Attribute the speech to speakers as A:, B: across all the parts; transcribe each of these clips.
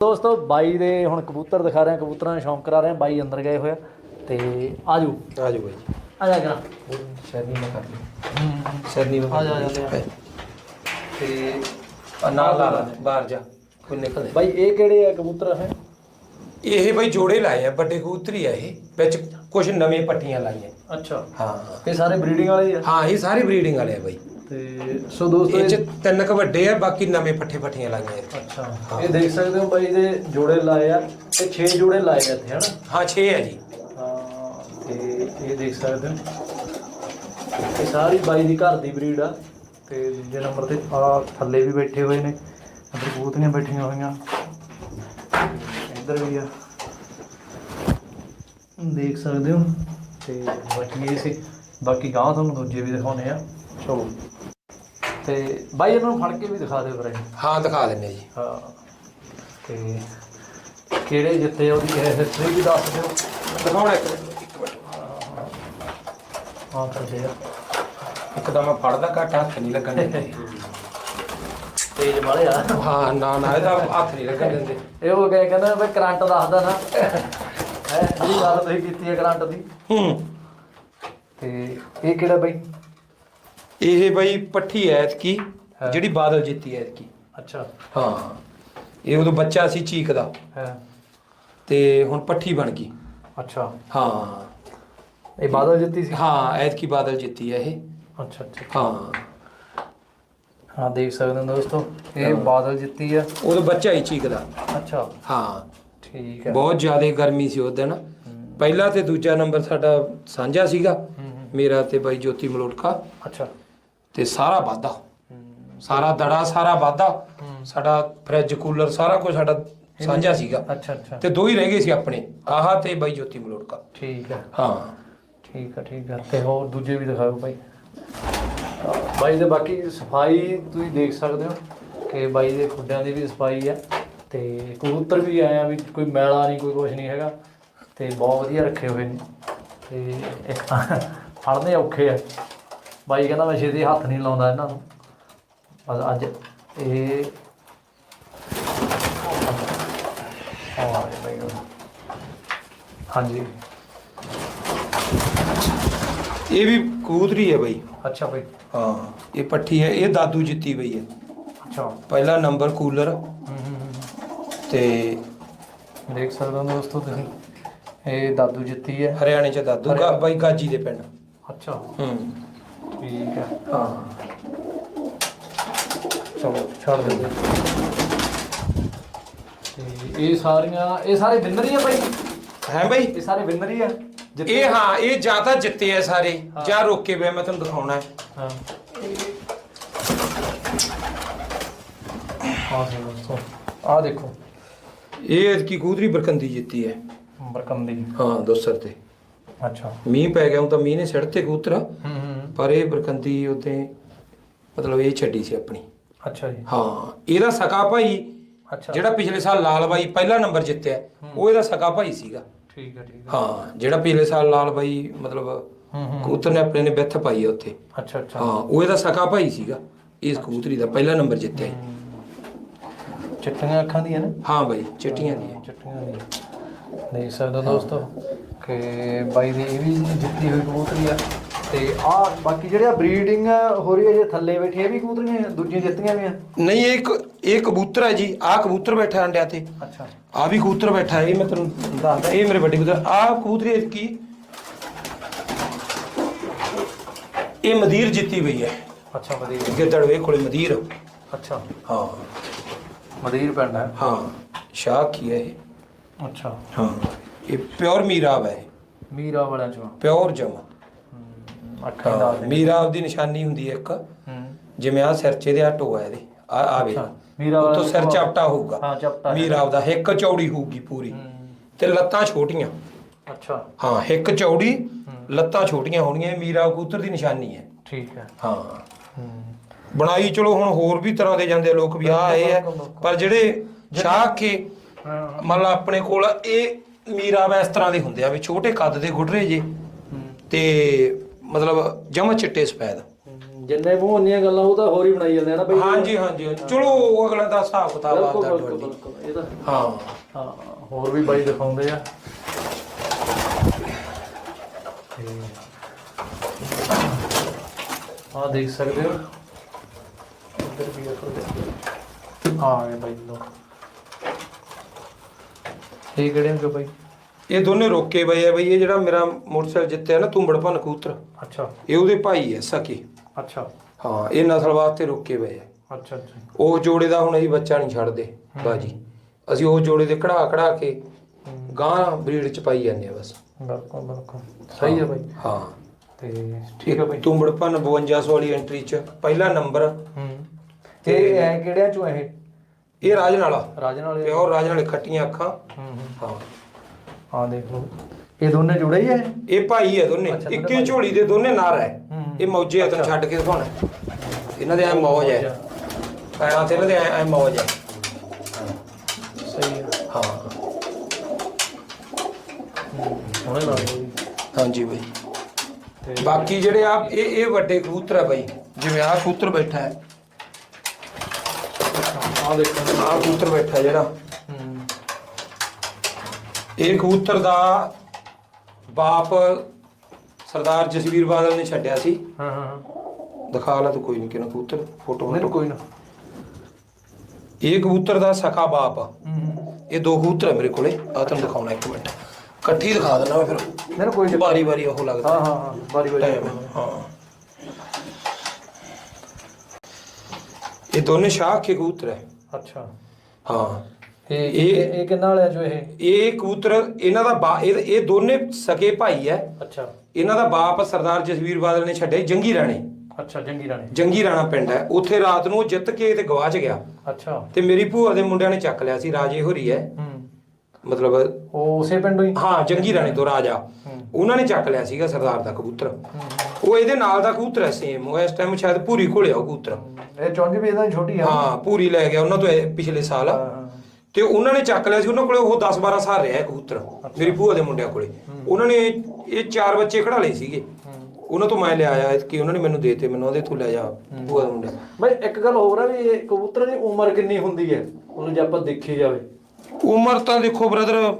A: ਦੋਸਤੋ ਬਾਈ ਦੇ ਹੁਣ ਕਬੂਤਰ ਦਿਖਾ ਰਹੇ ਆ ਕਬੂਤਰਾਂ ਦਾ ਸ਼ੌਂਕ ਕਰਾ ਰਹੇ ਆ ਬਾਈ ਅੰਦਰ ਗਏ ਹੋਇਆ ਤੇ ਆਜੋ।
B: ਆ ਜਾਓ ਬਾਈ।
A: ਆ ਜਾ ਕਰਾ
B: ਸ਼ਰਨੀ ਮੈਂ ਕਰ ਲਈ ਸ਼ਰਨੀ ਮੈਂ
A: ਆ ਜਾ, ਆ ਜਾ, ਆ ਜਾ।
B: ਤੇ ਆ ਨਾਲ ਲਾ ਲਾ ਬਾਹਰ ਜਾ। ਕੋਈ ਨਿਕਲ
A: ਬਾਈ ਇਹ ਕਿਹੜੇ ਆ ਕਬੂਤਰ ਹੈ
B: ਇਹ ਬਾਈ ਜੋੜੇ ਲਾਏ ਆ ਵੱਡੇ ਕਬੂਤਰੀ ਆ ਇਹ। ਵਿੱਚ ਕੁਝ ਨਵੇਂ ਪੱਟੀਆਂ ਲਾਈਆਂ।
A: ਅੱਛਾ।
B: ਹਾਂ।
A: ਇਹ ਸਾਰੇ ਬਰੀਡਿੰਗ ਵਾਲੇ ਹੀ ਆ?
B: ਹਾਂ ਇਹ ਸਾਰੇ ਬਰੀਡਿੰਗ ਵਾਲੇ ਆ ਬਾਈ।
A: ਤੇ ਸੋ ਦੋਸਤੋ
B: ਇਹ ਚ ਤਿੰਨ ਕ ਵੱਡੇ ਆ ਬਾਕੀ ਨਵੇਂ ਪੱਠੇ ਪੱਟੀਆਂ ਲਾਈਆਂ 'ਚ।
A: ਅੱਛਾ। ਇਹ ਦੇਖ ਸਕਦੇ ਹੋ ਬਾਈ ਦੇ ਜੋੜੇ ਲਾਏ ਆ ਤੇ 6 ਜੋੜੇ ਲਾਏ ਆ ਇੱਥੇ ਹਨਾ?
B: ਹਾਂ 6 ਆ ਜੀ।
A: ਹਾਂ, ਤੇ ਇਹ ਦੇਖ ਸਕਦੇ ਹੋ। ਇਹ ਸਾਰੀ ਬਾਈ ਦੀ ਘਰ ਦੀ ਬਰੀਡ ਆ ਤੇ ਦੂਜੇ ਨੰਬਰ ਤੇ ਆ ਥੱਲੇ ਵੀ ਬੈਠੇ ਹੋਏ ਨੇ ਇੱਧਰ ਕਬੂਤਰੀਆਂ ਬੈਠੀਆਂ ਹੋਈਆਂ। ਇੱਧਰ ਵੀ ਆ। ਦੇਖ ਸਕਦੇ ਹੋ ਤੇ ਬਾਕੀ ਇਹ ਸੀ। ਬਾਕੀ ਗਾਂ ਤੁਹਾਨੂੰ ਦੂਜੇ ਵੀ ਦਿਖਾਉਣੇ ਆ। ਚਲੋ। ਤੇ ਬਾਈ ਇਹਨਾਂ ਨੂੰ ਫੜ ਕੇ ਵੀ ਦਿਖਾ ਦਿਓ ਫਿਰ
B: ਹਾਂ ਦਿਖਾ ਦਿੰਨੇ ਜੀ।
A: ਹਾਂ। ਤੇ ਕਿਹੜੇ ਜਿੱਤੇ ਉਹਦੀ ਹਿਸਟਰੀ ਵੀ ਦੱਸ ਦਿਓ।
B: ਦਿਖਾਉਣਾ ਇੱਕ। ਇੱਕ ਮਿੰਟ
A: ਹਾਂ ਕਰਦੇ ਆ।
B: ਇੱਕ ਤਾਂ ਮੈਂ ਫੜਦਾ ਘੱਟ ਹੱਥ ਨਹੀਂ ਲੱਗਣ ਦਿੰਦੇ।
A: ਤੇਜ ਵਾਲੇ ਆ।
B: ਹਾਂ ਨਾ ਨਾ ਇਹਦਾ ਹੱਥ ਨਹੀਂ ਲੱਗਣ ਦਿੰਦੇ।
A: ਇਹ ਉਹ ਕਹੇ ਕਹਿੰਦਾ ਵੀ ਕਰੰਟ ਦੱਸਦਾ ਨਾ। ਹੈ ਜਿਹੜੀ ਗੱਲ ਤੁਸੀਂ ਕੀਤੀ ਹੈ ਕਰੰਟ ਦੀ।
B: ਹੂੰ।
A: ਤੇ ਇਹ ਕਿਹੜਾ ਬਾਈ?
B: ਇਹ ਬਾਈ ਪੱਠੀ ਐਤ ਕੀ
A: ਹਾਂ।
B: ਜਿਹੜੀ ਬਾਦਲ ਜਿੱਤੀ ਐਤ ਕੀ
A: ਅੱਛਾ।
B: ਹਾਂ। ਇਹ ਉਦੋਂ ਬੱਚਾ ਸੀ ਚੀਕ ਦਾ।
A: ਹੈ।
B: ਤੇ ਹੁਣ ਪੱਠੀ ਬਣ ਗਈ।
A: ਅੱਛਾ।
B: ਹਾਂ।
A: ਇਹ ਬਾਦਲ ਜਿੱਤੀ ਸੀ?
B: ਹਾਂ ਐਤ ਕੀ ਬਾਦਲ ਜਿੱਤੀ ਹੈ ਇਹ।
A: ਅੱਛਾ ਅੱਛਾ।
B: ਹਾਂ।
A: ਹਾਂ ਦੇਖ ਸਕਦੇ ਹੋ ਦੋਸਤੋ ਇਹ ਬਾਦਲ ਜਿੱਤੀ ਆ
B: ਉਦੋਂ ਬੱਚਾ ਹੀ ਚੀਕ ਦਾ
A: ਅੱਛਾ।
B: ਹਾਂ।
A: ਠੀਕ ਹੈ।
B: ਬਹੁਤ ਜ਼ਿਆਦਾ ਗਰਮੀ ਸੀ ਉਸ ਦਿਨ। ਪਹਿਲਾ ਤੇ ਦੂਜਾ ਨੰਬਰ ਸਾਡਾ ਸਾਂਝਾ ਸੀਗਾ। ਮੇਰਾ ਤੇ ਬਾਈ ਜੋਤੀ ਮਲੋਟਕਾ।
A: ਅੱਛਾ।
B: ਤੇ ਸਾਰਾ ਵਾਧਾ ਸਾਰਾ ਦੜਾ ਸਾਰਾ ਵਾਧਾ ਸਾਡਾ ਫ੍ਰਿਜ ਕੂਲਰ ਸਾਰਾ ਕੁਝ ਸਾਡਾ ਸਾਂਝਾ ਸੀਗਾ।
A: ਅੱਛਾ ਅੱਛਾ।
B: ਤੇ ਦੋ ਹੀ ਰਹਿ ਗਏ ਸੀ ਆਪਣੇ। ਆਹਾ ਤੇ ਬਾਈ ਜੋਤੀ ਮਲੋਟਕਾ
A: ਠੀਕ ਹੈ
B: ਹਾਂ।
A: ਠੀਕ ਆ ਠੀਕ ਆ। ਤੇ ਹੋਰ ਦੂਜੇ ਵੀ ਦਿਖਾਓ ਬਾਈ। ਬਾਈ ਦੇ ਬਾਕੀ ਸਫ਼ਾਈ ਤੁਸੀਂ ਦੇਖ ਸਕਦੇ ਹੋ ਕਿ ਬਾਈ ਦੇ ਖੁੱਡਿਆਂ ਦੀ ਵੀ ਸਫ਼ਾਈ ਆ ਤੇ ਕਬੂਤਰ ਵੀ ਆਏ ਆ ਵੀ ਕੋਈ ਮੈਲਾ ਨਹੀਂ ਕੋਈ ਕੁਝ ਨਹੀਂ ਹੈਗਾ। ਤੇ ਬਹੁਤ ਵਧੀਆ ਰੱਖੇ ਹੋਏ ਨੇ। ਤੇ ਇੱਕ ਤਾਂ ਫੜਨੇ ਔਖੇ ਆ। ਬਾਈ ਕਹਿੰਦਾ ਮੈਂ ਛੇਤੀ ਹੱਥ ਨਹੀਂ ਲਾਉਂਦਾ ਇਹਨਾਂ ਨੂੰ। ਬਸ ਅੱਜ ਇਹ ਹਾਂਜੀ।
B: ਇਹ ਵੀ ਕਬੂਤਰੀ ਹੈ ਬਾਈ।
A: ਅੱਛਾ ਬਾਈ।
B: ਹਾਂ ਇਹ ਪੱਠੀ ਹੈ ਇਹ ਦਾਦੂ ਜਿੱਤੀ ਬਈ ਹੈ।
A: ਅੱਛਾ।
B: ਪਹਿਲਾ ਨੰਬਰ ਕੂਲਰ।
A: ਹੂੰ ਹੂੰ ਹੂੰ
B: ਤੇ
A: ਦੇਖ ਸਕਦੇ ਹੋ ਦੋਸਤੋ ਤੁਸੀਂ ਇਹ ਦਾਦੂ ਜਿੱਤੀ ਹੈ।
B: ਹਰਿਆਣੇ ਚ ਦਾਦੂ ਬਾਈ ਗਾਜੀ ਦੇ ਪਿੰਡ।
A: ਅੱਛਾ।
B: ਹੂੰ।
A: ਠੀਕ ਹੈ
B: ਹਾਂ।
A: ਚਲੋ ਛੱਡ ਦਿੰਦੇ ਤੇ ਇਹ ਸਾਰੀਆਂ ਇਹ ਸਾਰੇ ਵਿਨਰ ਹੀ ਆ ਬਾਈ?
B: ਹੈ ਬਾਈ।
A: ਇਹ ਸਾਰੇ ਵਿਨਰ ਹੀ ਆ? ਜਿੱਤੇ-
B: ਇਹ ਹਾਂ ਇਹ ਜਾਂ ਤਾਂ ਜਿੱਤੇ ਆ ਸਾਰੇ। ਜਾਂ ਰੋਕੇ ਵੇ ਮੈਂ ਤੁਹਾਨੂੰ ਦਿਖਾਉਣਾ ਹੈ।
A: ਹਾਂ। ਹਾਂ ਜੀ ਦੋਸਤੋ ਆ ਦੇਖੋ।
B: ਇਹ ਕੀ ਕਬੂਤਰੀ ਬਰਕੰਦੀ ਜਿੱਤੀ ਹੈ।
A: ਬਰਕੰਦੀ।
B: ਹਾਂ ਦੋਸਰ ਤੇ।
A: ਅੱਛਾ।
B: ਮੀਂਹ ਪੈ ਗਿਆ ਹੁਣ ਤਾਂ ਮੀਂਹ ਨੇ ਸਿੜ ਤੇ ਕਬੂਤਰ
A: ਹੂੰ ਹੂੰ।
B: ਪਰ ਇਹ ਬਰਕੰਦੀ ਉਤੇ ਮਤਲਬ ਇਹ ਛੱਡੀ ਸੀ ਆਪਣੀ।
A: ਅੱਛਾ ਜੀ।
B: ਹਾਂ ਇਹਦਾ ਸਕਾ ਭਾਈ
A: ਅੱਛਾ।
B: ਜਿਹੜਾ ਪਿਛਲੇ ਸਾਲ ਲਾਲ ਬਾਈ ਪਹਿਲਾ ਨੰਬਰ ਜਿੱਤਿਆ ਉਹ ਇਹਦਾ ਸਕਾ ਭਾਈ ਸੀਗਾ।
A: ਠੀਕ ਹੈ ਠੀਕ ਹੈ।
B: ਹਾਂ ਜਿਹੜਾ ਪਿਛਲੇ ਸਾਲ ਲਾਲ ਬਾਈ ਮਤਲਬ ਕਬੂਤਰ ਨੇ ਆਪਣੇ ਨੇ ਵਿੱਥ ਪਾਈ ਉੱਥੇ।
A: ਅੱਛਾ ਅੱਛਾ।
B: ਹਾਂ ਉਹ ਇਹਦਾ ਸਕਾ ਭਾਈ ਸੀਗਾ ਇਸ ਕਬੂਤਰੀ ਦਾ ਪਹਿਲਾ ਨੰਬਰ ਜਿੱਤਿਆ। ਸੀ।
A: ਚਿੱਟੀਆਂ ਅੱਖਾਂ ਦੀਆਂ ਨੇ?
B: ਹਾਂ ਬਾਈ ਚਿੱਟੀਆਂ ਦੀ
A: ਚਿੱਟੀਆਂ ਦੀ ਦੇਖ ਸਕਦੇ ਹੋ ਦੋਸਤੋ ਕਿ ਬਾਈ ਦੀ ਇਹ ਵੀ ਜਿੱਤੀ ਹੋਈ ਕਬੂਤਰੀ ਆ। ਤੇ ਆ ਬਾਕੀ ਜਿਹੜੇ ਆ ਬਰੀਡਿੰਗ ਹੋ ਰਹੀ ਹੈ ਜੇ ਥੱਲੇ ਬੈਠੇ ਇਹ ਵੀ ਕਬੂਤਰੀਆਂ ਦੂਜੀਆਂ ਜਿੱਤੀਆਂ ਵੀ ਆ?
B: ਨਹੀਂ ਇਹ ਇੱਕ ਇਹ ਕਬੂਤਰ ਹੈ ਜੀ। ਆਹ ਕਬੂਤਰ ਬੈਠਾ ਅੰਡਿਆਂ ਤੇ।
A: ਅੱਛਾ।
B: ਆ ਵੀ ਕਬੂਤਰ ਬੈਠਾ ਹੈ ਇਹ ਮੈਂ ਤੁਹਾਨੂੰ ਦੱਸਦਾ ਇਹ ਮੇਰੇ ਵੱਡੇ ਕਬੂਤਰ। ਆਹ ਕਬੂਤਰੀ ਕੀ? ਇਹ ਮਦੀਰ ਜਿੱਤੀ ਹੋਈ ਹੈ।
A: ਅੱਛਾ ਮਦੀਰ।
B: ਗਿੱਦੜਵੇ ਕੋਲੇ ਮਦੀਰ।
A: ਅੱਛਾ।
B: ਹਾਂ।
A: ਮਦੀਰ ਪਿੰਡ ਹੈ।
B: ਹਾਂ ਸ਼ਾਹ ਕੀ ਹੈ ਇਹ?
A: ਅੱਛਾ।
B: ਹਾਂ ਇਹ ਪਿਓਰ ਮੀਰਾਬ ਹੈ।
A: ਮੀਰਾ ਵਾਲਿਆਂ ਚੋਂ।
B: ਪਿਓਰ ਜਮਾ।
A: ਅੱਖਾਂ ਦਾ
B: ਹਾਂ ਮੀਰਾਬ ਦੀ ਨਿਸ਼ਾਨੀ ਹੁੰਦੀ ਹੈ ਇੱਕ। ਜਿਵੇਂ ਆ ਸਿਰ 'ਚ ਇਹਦੇ ਆ ਟੋਆ ਇਹਦੇ। ਆ ਆਵੇ
A: ਅੱਛਾ, ਮੀਰਾ ਵਾਲਾ
B: ਤੋਂ ਸਿਰ। ਚਪਟਾ ਹੋਊਗਾ।
A: ਹਾਂ, ਚਪਟਾ ਹੈ।
B: ਮੀਰਾਬ ਦਾ ਹਿੱਕ ਚੌੜੀ ਹੋਊਗੀ ਪੂਰੀ। ਤੇ ਲੱਤਾਂ ਛੋਟੀਆਂ।
A: ਅੱਛਾ।
B: ਹਾਂ ਹਿੱਕ ਚੌੜੀ ਲੱਤਾਂ ਛੋਟੀਆਂ ਹੋਣੀਆਂ ਮੀਰਾ ਕਬੂਤਰ ਦੀ ਨਿਸ਼ਾਨੀ ਹੈ।
A: ਠੀਕ ਹੈ।
B: ਹਾਂ। ਬਣਾਈ ਚਲੋ ਹੁਣ ਹੋਰ ਵੀ ਤਰ੍ਹਾਂ ਦੇ ਜਾਂਦੇ ਆ ਲੋਕ ਵੀ। ਆ ਇਹ ਹੈ। ਪਰ ਜਿਹੜੇ ਸ਼ਾਹ ਕੇ ਮੰਨ ਲਾ ਆਪਣੇ ਕੋਲ ਇਹ ਮੀਰਾਬ ਇਸ ਤਰ੍ਹਾਂ ਦੇ ਹੁੰਦੇ ਆ ਵੀ ਛੋਟੇ ਕੱਦ ਦੇ ਗੁੱਡਰੇ ਜੇ। ਤੇ ਮਤਲਬ ਜਮਾ ਚਿੱਟੇ ਸਫੈਦ।
A: ਜਿੰਨੇ ਮੂੰਹ ਉਨੀਆਂ ਗੱਲਾਂ ਉਹ ਤਾਂ ਹੋਰ ਹੀ ਬਣਾਈ ਜਾਂਦੇ ਆ ਨਾ ਬਈ।
B: ਹਾਂਜੀ ਹਾਂਜੀ ਹਾਂਜੀ। ਚਲੋ ਉਹ ਅਗਲਾ ਦਾ ਹਿਸਾਬ ਕਿਤਾਬ
A: ਬਿਲਕੁਲ
B: ਆਦਾ
A: ਬਿਲਕੁਲ
B: ਤੁਹਾਡੀ
A: ਬਿਲਕੁਲ ਇਹ ਤਾਂ
B: ਹਾਂ।
A: ਹਾਂ। ਹੋਰ ਵੀ ਬਾਈ ਦਿਖਾਉਂਦੇ ਆ। ਆ ਦੇਖ ਸਕਦੇ ਹੋ। ਇੱਧਰ ਵੀ ਦੇਖੋ ਆ। ਗਏ ਬਾਈ ਲੋ ਇਹ ਕਿਹੜੇ ਨੇ ਬਾਈ?
B: ਇਹ ਦੋਨੇ ਰੋਕੇ ਪਏ ਆ ਬਈ ਇਹ ਜਿਹੜਾ ਮੇਰਾ ਮੋਟਰਸਾਈਕਲ ਜਿੱਤਿਆ ਨਾ ਤੁੰਬੜ ਭੰਨ ਕਬੂਤਰ।
A: ਅੱਛਾ।
B: ਇਹ ਉਹਦੇ ਭਾਈ ਹੈ ਸਕੇ।
A: ਅੱਛਾ।
B: ਹਾਂ ਇਹ ਨਸਲ ਵਾਸਤੇ ਰੋਕੇ ਪਏ ਆ।
A: ਅੱਛਾ ਅੱਛਾ।
B: ਉਹ ਜੋੜੇ ਦਾ ਹੁਣ ਅਸੀਂ ਬੱਚਾ ਨਹੀਂ ਛੱਡਦੇ ਬਾਜੀ। ਅਸੀਂ ਉਹ ਜੋੜੇ ਦੇ ਕਢਾ ਕਢਾ ਕੇ ਗਾਂ ਬਰੀਡ ਚ ਪਾਈ ਜਾਂਦੇ ਆ ਬਸ।
A: ਬਿਲਕੁਲ ਬਿਲਕੁਲ। ਸਹੀ ਹੈ। ਬਾਈ।
B: ਹਾਂ।
A: ਤੇ ਠੀਕ ਹੈ ਬਾਈ।
B: ਤੁੰਬੜ ਭੰਨ 5200 ਵਾਲੀ ਐਂਟਰੀ ਚ ਪਹਿਲਾ ਨੰਬਰ
A: ਹੂੰ। ਤੇ ਇਹ ਕਿਹੜਿਆਂ ਚੋਂ ਇਹ?
B: ਇਹ ਰਾਜਨ ਵਾਲਾ
A: ਰਾਜਨ ਵਾਲੇ
B: ਪਿਓਰ ਰਾਜਨ ਵਾਲੇ ਖੱਟੀਆਂ ਅੱਖਾਂ।
A: ਹੂੰ ਹੂੰ।
B: ਹਾਂ।
A: ਹਾਂ ਦੇਖ ਲਓ। ਇਹ ਦੋਨੇ ਜੁੜੇ ਹੀ ਹੈ
B: ਇਹ? ਭਾਈ ਹੈ ਦੋਨੇ।
A: ਅੱਛਾ, ਦੋਨੇ
B: ਇੱਕੇ ਝੋਲੀ ਦੇ ਦੋਨੇ ਨਰ ਹੈ
A: ਹੂੰ।
B: ਇਹ ਮੌਜੇ ਹੱਥੋਂ ਛੱਡ ਕੇ ਦਿਖਾਉਣਾ। ਇਹਨਾਂ ਦੇ ਐ ਮੌਜ ਹੈ ਪੈਰਾਂ ਤੇ ਇਹਨਾਂ ਦੇ ਐ ਮੌਜ ਹੈ
A: ਸਹੀ ਹਾਂ। ਜੀ।
B: ਹਾਂਜੀ ਬਈ।
A: ਤੇ
B: ਬਾਕੀ ਜਿਹੜੇ ਆ ਇਹ ਇਹ ਵੱਡੇ ਕਬੂਤਰ ਆ ਬਈ। ਜਿਵੇਂ ਆ ਕਬੂਤਰ ਬੈਠਾ ਹੈ।
A: ਆ ਦੇਖੋ।
B: ਆ ਕਬੂਤਰ ਬੈਠਾ ਜਿਹੜਾ। ਇਹ ਕਬੂਤਰ ਦਾ ਬਾਪ ਸਰਦਾਰ ਜਸਵੀਰ ਬਾਦਲ ਨੇ ਛੱਡਿਆ ਸੀ।
A: ਹਾਂ ਹਾਂ ਹਾਂ।
B: ਦਿਖਾ ਲਾ ਤੂੰ ਕੋਈ ਨਹੀਂ ਕਿਹਨਾਂ ਕਬੂਤਰ ਫੋਟੋ
A: ਨਹੀਂ ਕੋਈ ਨਾ।
B: ਇਹ ਕਬੂਤਰ ਦਾ ਸਕਾ ਬਾਪ।
A: ਹੂੰ ਹੂੰ।
B: ਇਹ ਦੋ ਕਬੂਤਰ ਆ ਮੇਰੇ ਕੋਲੇ। ਆ ਤੈਨੂੰ ਦਿਖਾਉਣਾ ਇੱਕ ਮਿੰਟ। ਇਕੱਠੀ ਦਿਖਾ ਦਿੰਦਾ ਮੈਂ ਫਿਰ।
A: ਨਹੀਂ ਕੋਈ
B: ਵਾਰੀ ਵਾਰੀ ਉਹ ਲੱਗਦਾ।
A: ਹਾਂ ਹਾਂ ਹਾਂ ਬਾਰੀ ਬਾਰੀ
B: ਹਾਂ। ਇਹ ਦੋਨੇ ਸ਼ਾਹ ਕੇ ਕਬੂਤਰ ਹੈ।
A: ਅੱਛਾ।
B: ਹਾਂ।
A: ਇਹ
B: ਇਹ-
A: ਕਿੰਨਾ ਵਾਲਿਆ ਜੋ ਇਹ?
B: ਇਹ ਕਬੂਤਰ ਇਹਨਾਂ ਦਾ ਬਾ- ਇਹ ਇਹ ਦੋਨੇ ਸਕੇ ਭਾਈ ਹੈ।
A: ਅੱਛਾ।
B: ਇਹਨਾਂ ਦਾ ਬਾਪ ਸਰਦਾਰ ਜਸਵੀਰ ਬਾਦਲ ਨੇ ਛੱਡਿਆ ਜੰਗੀ ਰਾਣੇ।
A: ਅੱਛਾ ਜੰਗੀ ਰਾਣੇ।
B: ਜੰਗੀ ਰਾਣਾ ਪਿੰਡ ਹੈ। ਉੱਥੇ ਰਾਤ ਨੂੰ ਉਹ ਜਿੱਤ ਕੇ ਤੇ ਗਵਾਚ ਗਿਆ।
A: ਅੱਛਾ।
B: ਤੇ ਮੇਰੀ ਭੂਆ ਦੇ ਮੁੰਡਿਆਂ ਨੇ ਚੱਕ ਲਿਆ ਸੀ ਰਾਜੇ ਹੋਰੀ ਹੈ।
A: ਹੂੰ।
B: ਮਤਲਬ
A: ਉਹ ਉਸੇ ਪਿੰਡੋਂ ਹੀ?
B: ਹਾਂ ਜੰਗੀ ਰਾਣੇ ਤੋਂ ਰਾਜਾ।
A: ਹੂੰ।
B: ਉਹਨਾਂ ਨੇ ਚੱਕ ਲਿਆ ਸੀਗਾ ਸਰਦਾਰ ਦਾ ਕਬੂਤਰ। ਉਹ ਇਹਦੇ ਨਾਲ ਦਾ ਕਬੂਤਰ ਹੈ ਸੇਮ ਉਹ ਇਸ ਟਾਈਮ ਸ਼ਾਇਦ ਪੂਰੀ ਕੋਲੇ ਆ ਉਹ ਕਬੂਤਰ।
A: ਇਹ ਚੌਂਜ ਵੀ ਇਹਦਾ ਛੋਟੀ ਆ।
B: ਹਾਂ ਪੂਰੀ ਲੈ ਗਿਆ ਉਹਨਾਂ ਤੋਂ ਇਹ ਪਿਛਲੇ ਸਾਲ।
A: ਹਾਂ।
B: ਤੇ ਉਹਨਾਂ ਨੇ ਚੱਕ ਲਿਆ ਸੀ ਉਹਨਾਂ ਕੋਲੇ ਉਹ 10 12 ਸਾਲ ਰਿਹਾ ਕਬੂਤਰ। ਮੇਰੀ ਭੂਆ ਦੇ ਮੁੰਡਿਆਂ ਕੋਲੇ। ਉਹਨਾਂ ਨੇ ਇਹ ਚਾਰ ਬੱਚੇ ਖੜਾ ਲਏ ਸੀਗੇ। ਉਹਨਾਂ ਤੋਂ ਮੈਂ ਲਿਆ ਆਇਆ ਕਿ ਉਹਨਾਂ ਨੇ ਮੈਨੂੰ ਦੇਤੇ ਮੈਨੂੰ ਉਹਦੇ ਤੋਂ ਲੈ ਜਾ ਭੂਆ ਦਾ ਮੁੰਡਾ।
A: ਬਈ ਇੱਕ ਗੱਲ ਹੋਰ ਆ ਵੀ ਇਹ ਕਬੂਤਰ ਦੀ ਉਮਰ ਕਿੰਨੀ ਹੁੰਦੀ ਹੈ? ਉਹਨੂੰ ਜੇ ਆਪਾਂ ਦੇਖੀ ਜਾਵੇ।
B: ਉਮਰ ਤਾਂ ਦੇਖੋ ਬ੍ਰਦਰ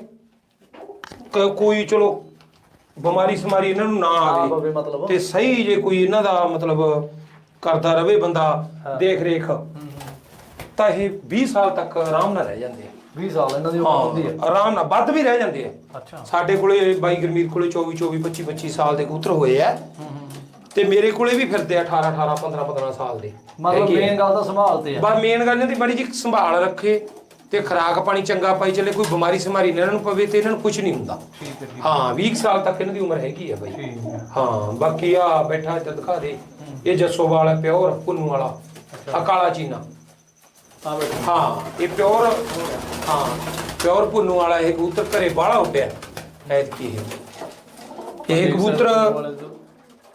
B: ਕੋਈ ਚਲੋ ਬਿਮਾਰੀ ਸਮਾਰੀ ਇਹਨਾਂ ਨੂੰ ਨਾ
A: ਆ
B: ਆਵੇ।
A: ਮਤਲਬ।
B: ਤੇ ਸਹੀ ਜੇ ਕੋਈ ਇਹਨਾਂ ਦਾ ਮਤਲਬ ਕਰਦਾ ਰਵੇ ਬੰਦਾ ਦੇਖ ਰੇਖ। ਤਾਂ ਇਹ 20 ਸਾਲ ਤੱਕ ਆਰਾਮ ਨਾਲ ਰਹਿ ਜਾਂਦੇ ਆ।
A: 20 ਸਾਲ ਇਹਨਾਂ ਦੀ ਉਮਰ ਹੁੰਦੀ ਹੈ
B: ਆਰਾਮ ਨਾਲ ਵੱਧ ਵੀ ਰਹਿ ਜਾਂਦੇ ਆ।
A: ਅੱਛਾ।
B: ਸਾਡੇ ਕੋਲੇ ਬਾਈ ਗੁਰਮੀਤ ਕੋਲੇ 24 24 25 25 ਸਾਲ ਦੇ ਕਬੂਤਰ ਹੋਏ ਆ। ਤੇ ਮੇਰੇ ਕੋਲੇ ਵੀ ਫਿਰਦੇ ਆ 18 18 15 15 ਸਾਲ ਦੇ।
A: ਮਤਲਬ। ਮੇਨ ਗੱਲ ਤਾਂ ਸੰਭਾਲਤੇ ਆ।
B: ਬਸ ਮੇਨ ਗੱਲ ਇਹਨਾਂ ਦੀ ਬੜੀ ਜੀ ਸੰਭਾਲ ਰੱਖੇ ਤੇ ਖਰਾਕ ਪਾਣੀ ਚੰਗਾ ਪਾਈ ਚੱਲੇ ਕੋਈ ਬਿਮਾਰੀ ਸਮਾਰੀ ਨਾ ਇਹਨਾਂ ਨੂੰ ਪਵੇ ਤੇ ਇਹਨਾਂ ਨੂੰ ਕੁਝ ਨਹੀਂ ਹੁੰਦਾ।
A: ਠੀਕ ਹੈ ਠੀਕ
B: ਹਾਂ। 20 ਸਾਲ ਤੱਕ ਇਹਨਾਂ ਦੀ ਉਮਰ ਹੈਗੀ ਆ ਬਾਈ।
A: ਹੈ।
B: ਬਾਕੀ ਆ ਬੈਠਾ ਇੱਥੇ ਦਿਖਾ ਦੇ। ਇਹ ਜੱਸੋਵਾਲ ਪਿਓਰ ਪੁੰਨੂ ਵਾਲਾ। ਆ ਕਾਲਾ ਚੀਨਾ।
A: ਆ ਬੈਠੋ
B: ਹਾਂ ਇਹ ਪਿਓਰ ਹਾਂ ਪਿਓਰ ਪੁੰਨੂ ਵਾਲਾ ਇਹ ਕਬੂਤਰ ਘਰੇ ਬਾਹਲਾ ਉੱਡਿਆ। ਐਤਕੀ ਇਹ। ਇਹ ਕਬੂਤਰ